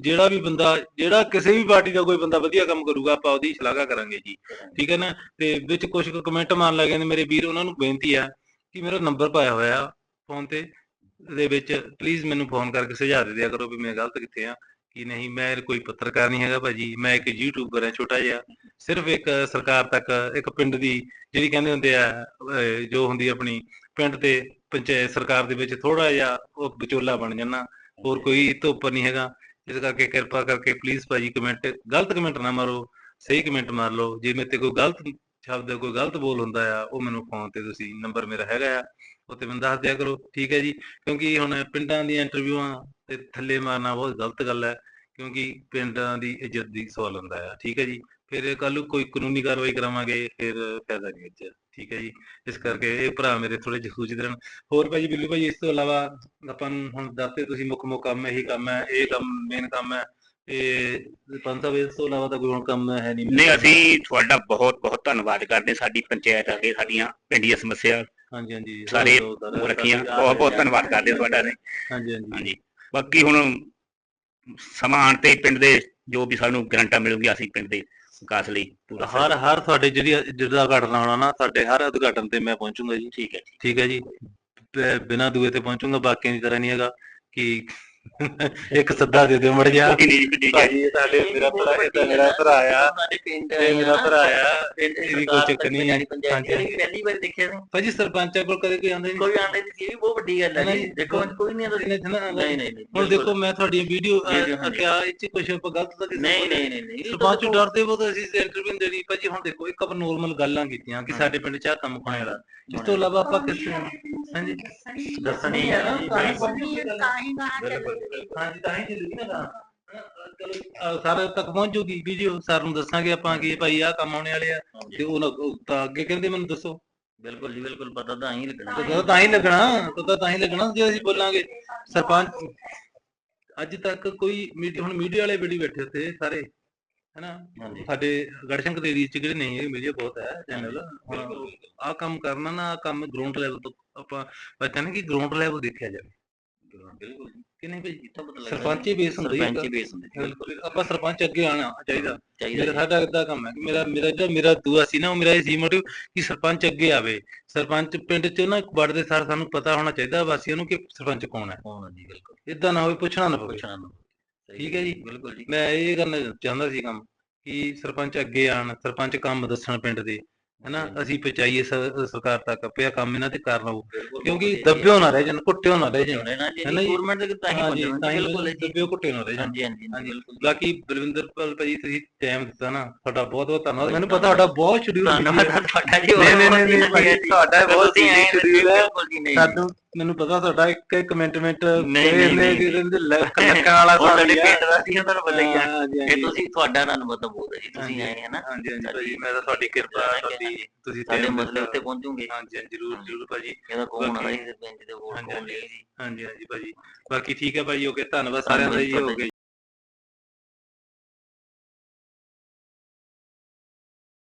ਜਿਹੜਾ ਵੀ ਬੰਦਾ, ਜਿਹੜਾ ਕਿਸੇ ਵੀ ਪਾਰਟੀ ਦਾ ਕੋਈ ਬੰਦਾ ਵਧੀਆ ਕੰਮ ਕਰੂਗਾ, ਆਪਾਂ ਉਹਦੀ ਸ਼ਲਾਘਾ ਕਰਾਂਗੇ ਜੀ। ਠੀਕ ਹੈ ਨਾ? ਤੇ ਵਿੱਚ ਕੁਝ ਕਮੈਂਟ ਮਾਰਨ ਲੱਗੇ ਨੇ ਮੇਰੇ ਵੀਰ, ਉਹਨਾਂ ਨੂੰ ਬੇਨਤੀ ਆ ਕਿ ਮੇਰਾ ਨੰਬਰ ਪਾਇਆ ਹੋਇਆ ਫੋਨ ਤੇ, ਦੇ ਵਿੱਚ। ਪਲੀਜ਼ ਮੈਨੂੰ ਫੋਨ ਕਰਕੇ ਸੁਝਾਅ ਦੇ ਦਿਆ ਕਰੋ ਵੀ ਮੈਂ ਗਲਤ ਕਿੱਥੇ ਆ। ਕਿ ਨਹੀਂ, ਮੈਂ ਕੋਈ ਪੱਤਰਕਾਰ ਨਹੀਂ ਹੈਗਾ ਭਾਜੀ, ਮੈਂ ਇੱਕ ਯੂਟਿਊਬਰ ਹਾਂ, ਛੋਟਾ ਜਿਹਾ। ਸਿਰਫ ਇੱਕ ਸਰਕਾਰ ਤੱਕ, ਇੱਕ ਪਿੰਡ ਦੀ ਜਿਹੜੀ ਕਹਿੰਦੇ ਹੁੰਦੇ ਆ ਜੋ ਹੁੰਦੀ ਆਪਣੀ, ਪਿੰਡ ਤੇ ਪੰਚਾਇਤ, ਸਰਕਾਰ ਦੇ ਵਿੱਚ ਥੋੜਾ ਜਿਹਾ ਉਹ ਵਿਚੋਲਾ ਬਣ ਜਾਣਾ। ਹੋਰ ਕੋਈ ਇਹ ਤੋਂ ਉੱਪਰ ਨਹੀਂ ਹੈਗਾ। ਇਸ ਕਰਕੇ ਕਿਰਪਾ ਕਰਕੇ ਪਲੀਜ਼ ਭਾਜੀ ਕਮੈਂਟ ਗਲਤ ਕਮੈਂਟ ਨਾ ਮਾਰੋ, ਸਹੀ ਕਮੈਂਟ ਮਾਰ ਲਓ। ਜੇ ਮੇਰੇ ਤੇ ਕੋਈ ਗਲਤ ਸ਼ਬਦ, ਕੋਈ ਗਲਤ ਬੋਲ ਹੁੰਦਾ ਆ, ਉਹ ਮੈਨੂੰ ਫੋਨ ਤੇ ਤੁਸੀਂ ਨੰਬਰ ਮੇਰਾ ਹੈਗਾ ਆ। ਉੱਤੇ ਮੈਨੂੰ ਦੱਸ ਦਿਆ ਕਰੋ, ਠੀਕ ਹੈ ਜੀ। ਕਿਉਂਕਿ ਹੁਣ ਪਿੰਡਾਂ ਦੀਆਂ ਇੰਟਰਵਿਊਆਂ ਤੇ ਥੱਲੇ ਮਾਰਨਾ ਬਹੁਤ ਗਲਤ ਗੱਲ ਹੈ, ਕਿਉਂਕਿ ਪਿੰਡਾਂ ਦੀ ਇੱਜ਼ਤ ਦੀ ਸਵਾਲ ਹੁੰਦਾ ਆ, ਠੀਕ ਹੈ ਜੀ। ਫਿਰ ਕੱਲ ਨੂੰ ਕੋਈ ਕਾਨੂੰਨੀ ਕਾਰਵਾਈ ਕਰਾਵਾਂਗੇ, ਫਿਰ ਫਾਇਦਾ ਨਹੀਂ ਵਿੱਚ ਠੀਕ ਹੈ ਜੀ। ਇਸ ਕਰਕੇ ਇਹ ਭਰਾ ਮੇਰੇ ਥੋੜੇ ਜਿਹੇ ਸੂਚਿਤ ਹੋਰ ਭਾਜੀ ਬਿੱਲੂ ਭਾਜੀ ਇਸ ਤੋਂ ਇਲਾਵਾ ਆਪਾਂ ਨੂੰ ਹੁਣ ਦੱਸਦੇ ਤੁਸੀਂ ਮੁੱਖ ਮੁੱਖ ਕੰਮ ਇਹੀ ਕੰਮ ਹੈ, ਇਹ ਕੰਮ ਮੇਨ ਕੰਮ ਹੈ, ਇਹ ਸਰਪੰਚ ਸਾਹਿਬ ਇਸ ਤੋਂ ਇਲਾਵਾ ਤਾਂ ਕੋਈ ਹੁਣ ਕੰਮ ਹੈ ਨਹੀਂ। ਨੇ ਅਸੀਂ ਤੁਹਾਡਾ ਬਹੁਤ ਬਹੁਤ ਧੰਨਵਾਦ ਕਰਦੇ ਸਾਡੀ ਪੰਚਾਇਤ ਆ ਕੇ ਸਾਡੀਆਂ ਪਿੰਡ ਦੀਆਂ ਸਮੱਸਿਆ ਹਾਂਜੀ ਹਾਂਜੀ ਸਾਰੇ ਉਹ ਰੱਖੀਆਂ। ਬਹੁਤ ਬਹੁਤ ਧੰਨਵਾਦ ਕਰਦੇ ਹਾਂ ਤੁਹਾਡਾ ਨੇ ਹਾਂਜੀ ਹਾਂਜੀ। ਬਾਕੀ ਹੁਣ ਸਮਾਨ ਤੇ ਪਿੰਡ ਦੇ ਜੋ ਵੀ ਸਾਨੂੰ ਗਰੰਟਾਂ ਮਿਲੂਗੀ ਅਸੀਂ ਪਿੰਡ ਦੇ ਵਿਕਾਸ ਲਈ ਪੂਰਾ ਹਰ ਹਰ ਤੁਹਾਡੇ ਜਿਹੜੀ ਜਿਹੜਾ ਉਦਘਾਟਨ ਆਉਣਾ ਨਾ ਸਾਡੇ ਹਰ ਉਦਘਾਟਨ ਤੇ ਮੈਂ ਪਹੁੰਚੂੰਗਾ ਜੀ। ਠੀਕ ਹੈ ਜੀ। ਠੀਕ ਹੈ ਜੀ। ਬਿਨਾਂ ਦੂਏ ਤੇ ਪਹੁੰਚੂੰਗਾ ਬਾਕੀਆਂ ਦੀ ਤਰ੍ਹਾਂ ਨਹੀਂ ਹੈਗਾ ਕਿ ਇੱਕ ਸੱਦਾ ਦੇ ਦਿਓ ਮੜ ਹੈ ਭਾਜੀ ਸਾਡੇ ਮੇਰਾ ਭਰਾ ਇਹ ਤਾਂ ਮੇਰਾ ਭਰਾ ਆ। ਸਾਡੇ ਪਿੰਡ ਇਹ ਮੇਰਾ ਭਰਾ ਆ। ਇਹਦੀ ਕੋਈ ਚੱਕਰ ਨਹੀਂ ਹੈ ਹਾਂਜੀ। ਪਹਿਲੀ ਵਾਰ ਦੇਖਿਆ ਸੀ। ਭਾਜੀ ਸਰਪੰਚਾਂ ਕੋਲ ਕਦੇ ਕੋਈ ਆਉਂਦਾ ਕੋਈ ਨਹੀਂ ਸੀ। ਇਹ ਵੀ ਬਹੁਤ ਵੱਡੀ ਗੱਲ ਹੈ ਨਹੀਂ, ਜੀ। ਦੇਖੋ ਅੱਜ ਕੋਈ ਨਹੀਂ ਆਉਂਦਾ ਨਹੀਂ ਨਾ ਨਹੀਂ ਨਹੀਂ ਨਹੀਂ। ਹੁਣ ਦੇਖੋ ਮੈਂ ਤੁਹਾਡੀਆਂ ਵੀਡੀਓ ਵੀਡੀਓ, ਹਾਂਜੀ। ਕਿਹਾ ਇਹ ਚ ਕੁਝ ਆਪਾਂ ਗਲਤ ਤਾਂ ਨਹੀਂ ਨਹੀਂ ਸਰਪੰਚ ਡਰਦੇ ਬਹੁਤ ਅਸੀਂ ਇੰਟਰਵਿਊ ਦੇਣੀ। ਭਾਜੀ ਹੁਣ ਦੇਖੋ ਇੱਕ ਆਪਾਂ ਨੋਰਮਲ ਗੱਲਾਂ ਕੀਤੀਆਂ ਕਿ ਸਾਡੇ ਪਿੰਡ ਚ ਆਹ ਕੰਮ ਹੋਣ ਵਾਲਾ। ਇਸ ਤੋਂ ਇਲਾਵਾ ਆਪਾਂ ਕਿਸੇ ਹਾਂਜੀ। ਦੱਸਣੀ ਹੈ ਨਾ, ਤਾਂ ਹੀ ਗਾਣਾ ਬਿਲਕੁਲ। ਚੱਲੇਗੀ ਹਾਂਜੀ ਤਾਂ ਹੀ ਚੱਲੂਗੀ ਨਾ ਗਾਣਾ। ਚਲੋ ਅਹ ਸਾਰੇ ਤੱਕ ਪਹੁੰਚ ਜੂਗੀ ਵੀਡੀਓ ਸਰ ਨੂੰ ਦੱਸਾਂਗੇ ਆਪਾਂ ਕਿ ਭਾਈ ਆਹ ਕੰਮ ਆਉਣੇ ਵਾਲੇ ਆ ਹਾਂਜੀ, ਤੇ ਉਹ ਉਹ ਤਾਂ ਅੱਗੇ ਕਹਿੰਦੇ ਮੈਨੂੰ ਦੱਸੋ। ਬਿਲਕੁਲ ਜੀ ਬਿਲਕੁਲ। ਪਤਾ ਤਾਂ ਹੀ ਲੱਗਣਾ। ਤਾਂ ਤਾਂ ਹੀ ਲੱਗਣਾ ਤਾਂ ਤਾਂ ਹੀ ਲੱਗਣਾ ਜੇ ਅਸੀਂ ਬੋਲਾਂਗੇ। ਸਰਪੰਚ ਅੱਜ ਤੱਕ ਕੋਈ ਮੀਡੀਆ ਹੁਣ ਮੀਡੀਆ ਵਾਲੇ ਬੜੀ ਬੈਠੇ ਉੱਤੇ ਸਾਰੇ। ਹੈਨਾ? ਸਾਡੇ ਗੜਸ਼ੰਕ ਦੇ ਏਰੀਆ ਚ ਜਿਹੜੇ ਨਹੀਂ ਹੈ ਮੀਡੀਆ ਬਹੁਤ ਹੈ ਚੈਨਲ ਆ ਕੰਮ ਕਰਨਾ ਨਾ ਆਹ ਕੰਮ ਗਰਾਊਂਡ ਲੈਵਲ ਤੋਂ ਆਪਾਂ ਪਤਾ ਨਹੀਂ ਕਿ ਗਰਾਊਂਡ ਲੈਵਲ ਦੇਖਿਆ ਜਾਵੇ। ਬਿਲਕੁਲ ਜੀ। ਕਿ ਨਹੀਂ ਭਾਈ ਪਤਾ ਲੱਗਦਾ ਸਰਪੰਚ ਹੀ ਬੇਸ ਹੁੰਦਾ ਸਰਪੰਚ ਹੀ ਜੀ ਬੇਸ ਹੁੰਦੇ ਜੀ, ਬਿਲਕੁਲ ਆਪਾਂ ਸਰਪੰਚ ਅੱਗੇ ਆਣਾ ਚਾਹੀਦਾ। ਮੇਰਾ। ਸਾਡਾ ਇਦਾਂ ਕੰਮ ਹੈ ਕਿ ਮੇਰਾ ਮੇਰਾ ਜਿਹੜਾ ਮੇਰਾ ਦੂਆ ਸੀ ਨਾ ਉਹ ਮੇਰਾ ਇਹ ਸੀ ਮੋਟਿਵ ਕਿ ਸਰਪੰਚ ਅੱਗੇ ਆਵੇ। ਸਰਪੰਚ ਪਿੰਡ ਚ ਨਾ ਵੜਦੇ ਸਾਰ ਸਾਨੂੰ ਪਤਾ ਹੋਣਾ ਚਾਹੀਦਾ ਵਾਸੀਆਂ ਨੂੰ ਕਿ ਸਰਪੰਚ ਕੌਣ ਹੈ। ਹੋਣਾ ਜੀ ਬਿਲਕੁਲ। ਇਦਾਂ ਨਾ ਹੋਵੇ ਪੁੱਛਣਾ ਨਾ ਪਵੇ। ਪੁੱਛਣਾ ਨਾ ਸਹੀ ਠੀਕ ਹੈ ਜੀ। ਬਿਲਕੁਲ ਜੀ। ਮੈਂ ਇਹ ਕਰਨਾ ਚਾਹੁੰਦਾ ਸੀ ਕੰਮ ਕਿ ਸਰਪੰਚ ਅੱਗੇ ਆਣ ਸਰਪੰਚ ਕੰਮ ਦੱਸਣ ਪਿੰਡ ਦੇ ਹੈਨਾ? ਅਸੀਂ ਪਹੁੰਚਾਈਏ ਸਰਕਾਰ ਤੱਕ ਪਿਆ ਕੰਮ ਇਹਨਾਂ ਤੇ ਕਰ ਲਓ ਕਿਉਂਕਿ ਦੱਬਿਓ ਨਾ ਰਹਿ ਜਾਣ ਕੁੱਟਿਓ ਨਾ ਰਹਿ ਜਾਣ। ਹੋਣੇ ਨਾ ਜੀ ਹੈ? ਗਵਰਨਮੈਂਟ ਦੇ ਤਾਂ ਹੀ ਪਹੁੰਚਣਾ ਹੀ ਬਿਲਕੁਲ ਹੈ ਜੀ। ਦੱਬਿਓ ਕੁੱਟਿਓ ਨਾ ਰਹਿ ਜਾਣ। ਹਾਂਜੀ ਹਾਂਜੀ ਹਾਂਜੀ। ਬਿਲਕੁਲ ਬਾਕੀ ਬਲਵਿੰਦਰ ਪਾਲ ਭਾਜੀ ਤੁਸੀਂ ਟਾਈਮ ਦਿੱਤਾ ਨਾ ਤੁਹਾਡਾ ਬਹੁਤ ਬਹੁਤ ਧੰਨਵਾਦ। ਮੈਨੂੰ ਪਤਾ ਤੁਹਾਡਾ ਬਹੁਤ ਸ਼ਡਿਊਲ ਧੰਨਵਾਦ ਤੁਹਾਡਾ ਜੀ ਨਹੀਂ, ਨਹੀਂ, ਨਹੀਂ, ਤੁਹਾਡਾ ਬਹੁਤ busy schedule ਹੈ। ਬਿਲਕੁਲ ਜੀ ਨਹੀਂ। ਮੈਨੂੰ ਪਤਾ ਤੁਹਾਡਾ ਇੱਕ ਇੱਕ ਮਿੰਟ ਮਿੰਟ ਨਹੀਂ, ਨਹੀਂ, ਨਹੀਂ। ਲੱਕਾਂ ਵਾਲਾ ਸਾਡੀ ਪਿੰਡ ਦਾ ਸੀ ਤੁਹਾਨੂੰ ਪਤਾ ਹੀ ਆ। ਇਹ ਤੁਸੀਂ ਤੁਹਾਡਾ ਧੰਨਵਾਦ ਤਾਂ ਬਹੁਤ ਹੈ ਜੀ ਤੁਸੀਂ ਆਏ ਹੈ ਨਾ। ਹਾਂਜੀ ਹਾਂਜੀ ਭਾਜੀ ਮੈਂ ਤਾਂ ਤੁਹਾਡੀ ਕਿਰਪਾ ਤੁਹਾਡੀ ਤੁਸੀਂ ਸਾਡੇ ਮਸਲੇ। ਉੱਤੇ ਪਹੁੰਚੂਗੇ। ਹਾਂਜੀ ਹਾਂਜੀ, ਜ਼ਰੂਰ ਜ਼ਰੂਰ ਭਾਜੀ। ਇਹਦਾ ਕੌਣ ਆਇਆ ਜੀ ਸਰਪੰਚ ਦੇ ਵੋਟ ਹਾਂਜੀ, ਹਾਂਜੀ। ਭਾਜੀ। ਬਾਕੀ ਠੀਕ ਹੈ ਭਾਜੀ ਓਕੇ ਧੰਨਵਾਦ ਸਾਰਿਆਂ ਦਾ ਜੀ ਹੋ ਗਏ।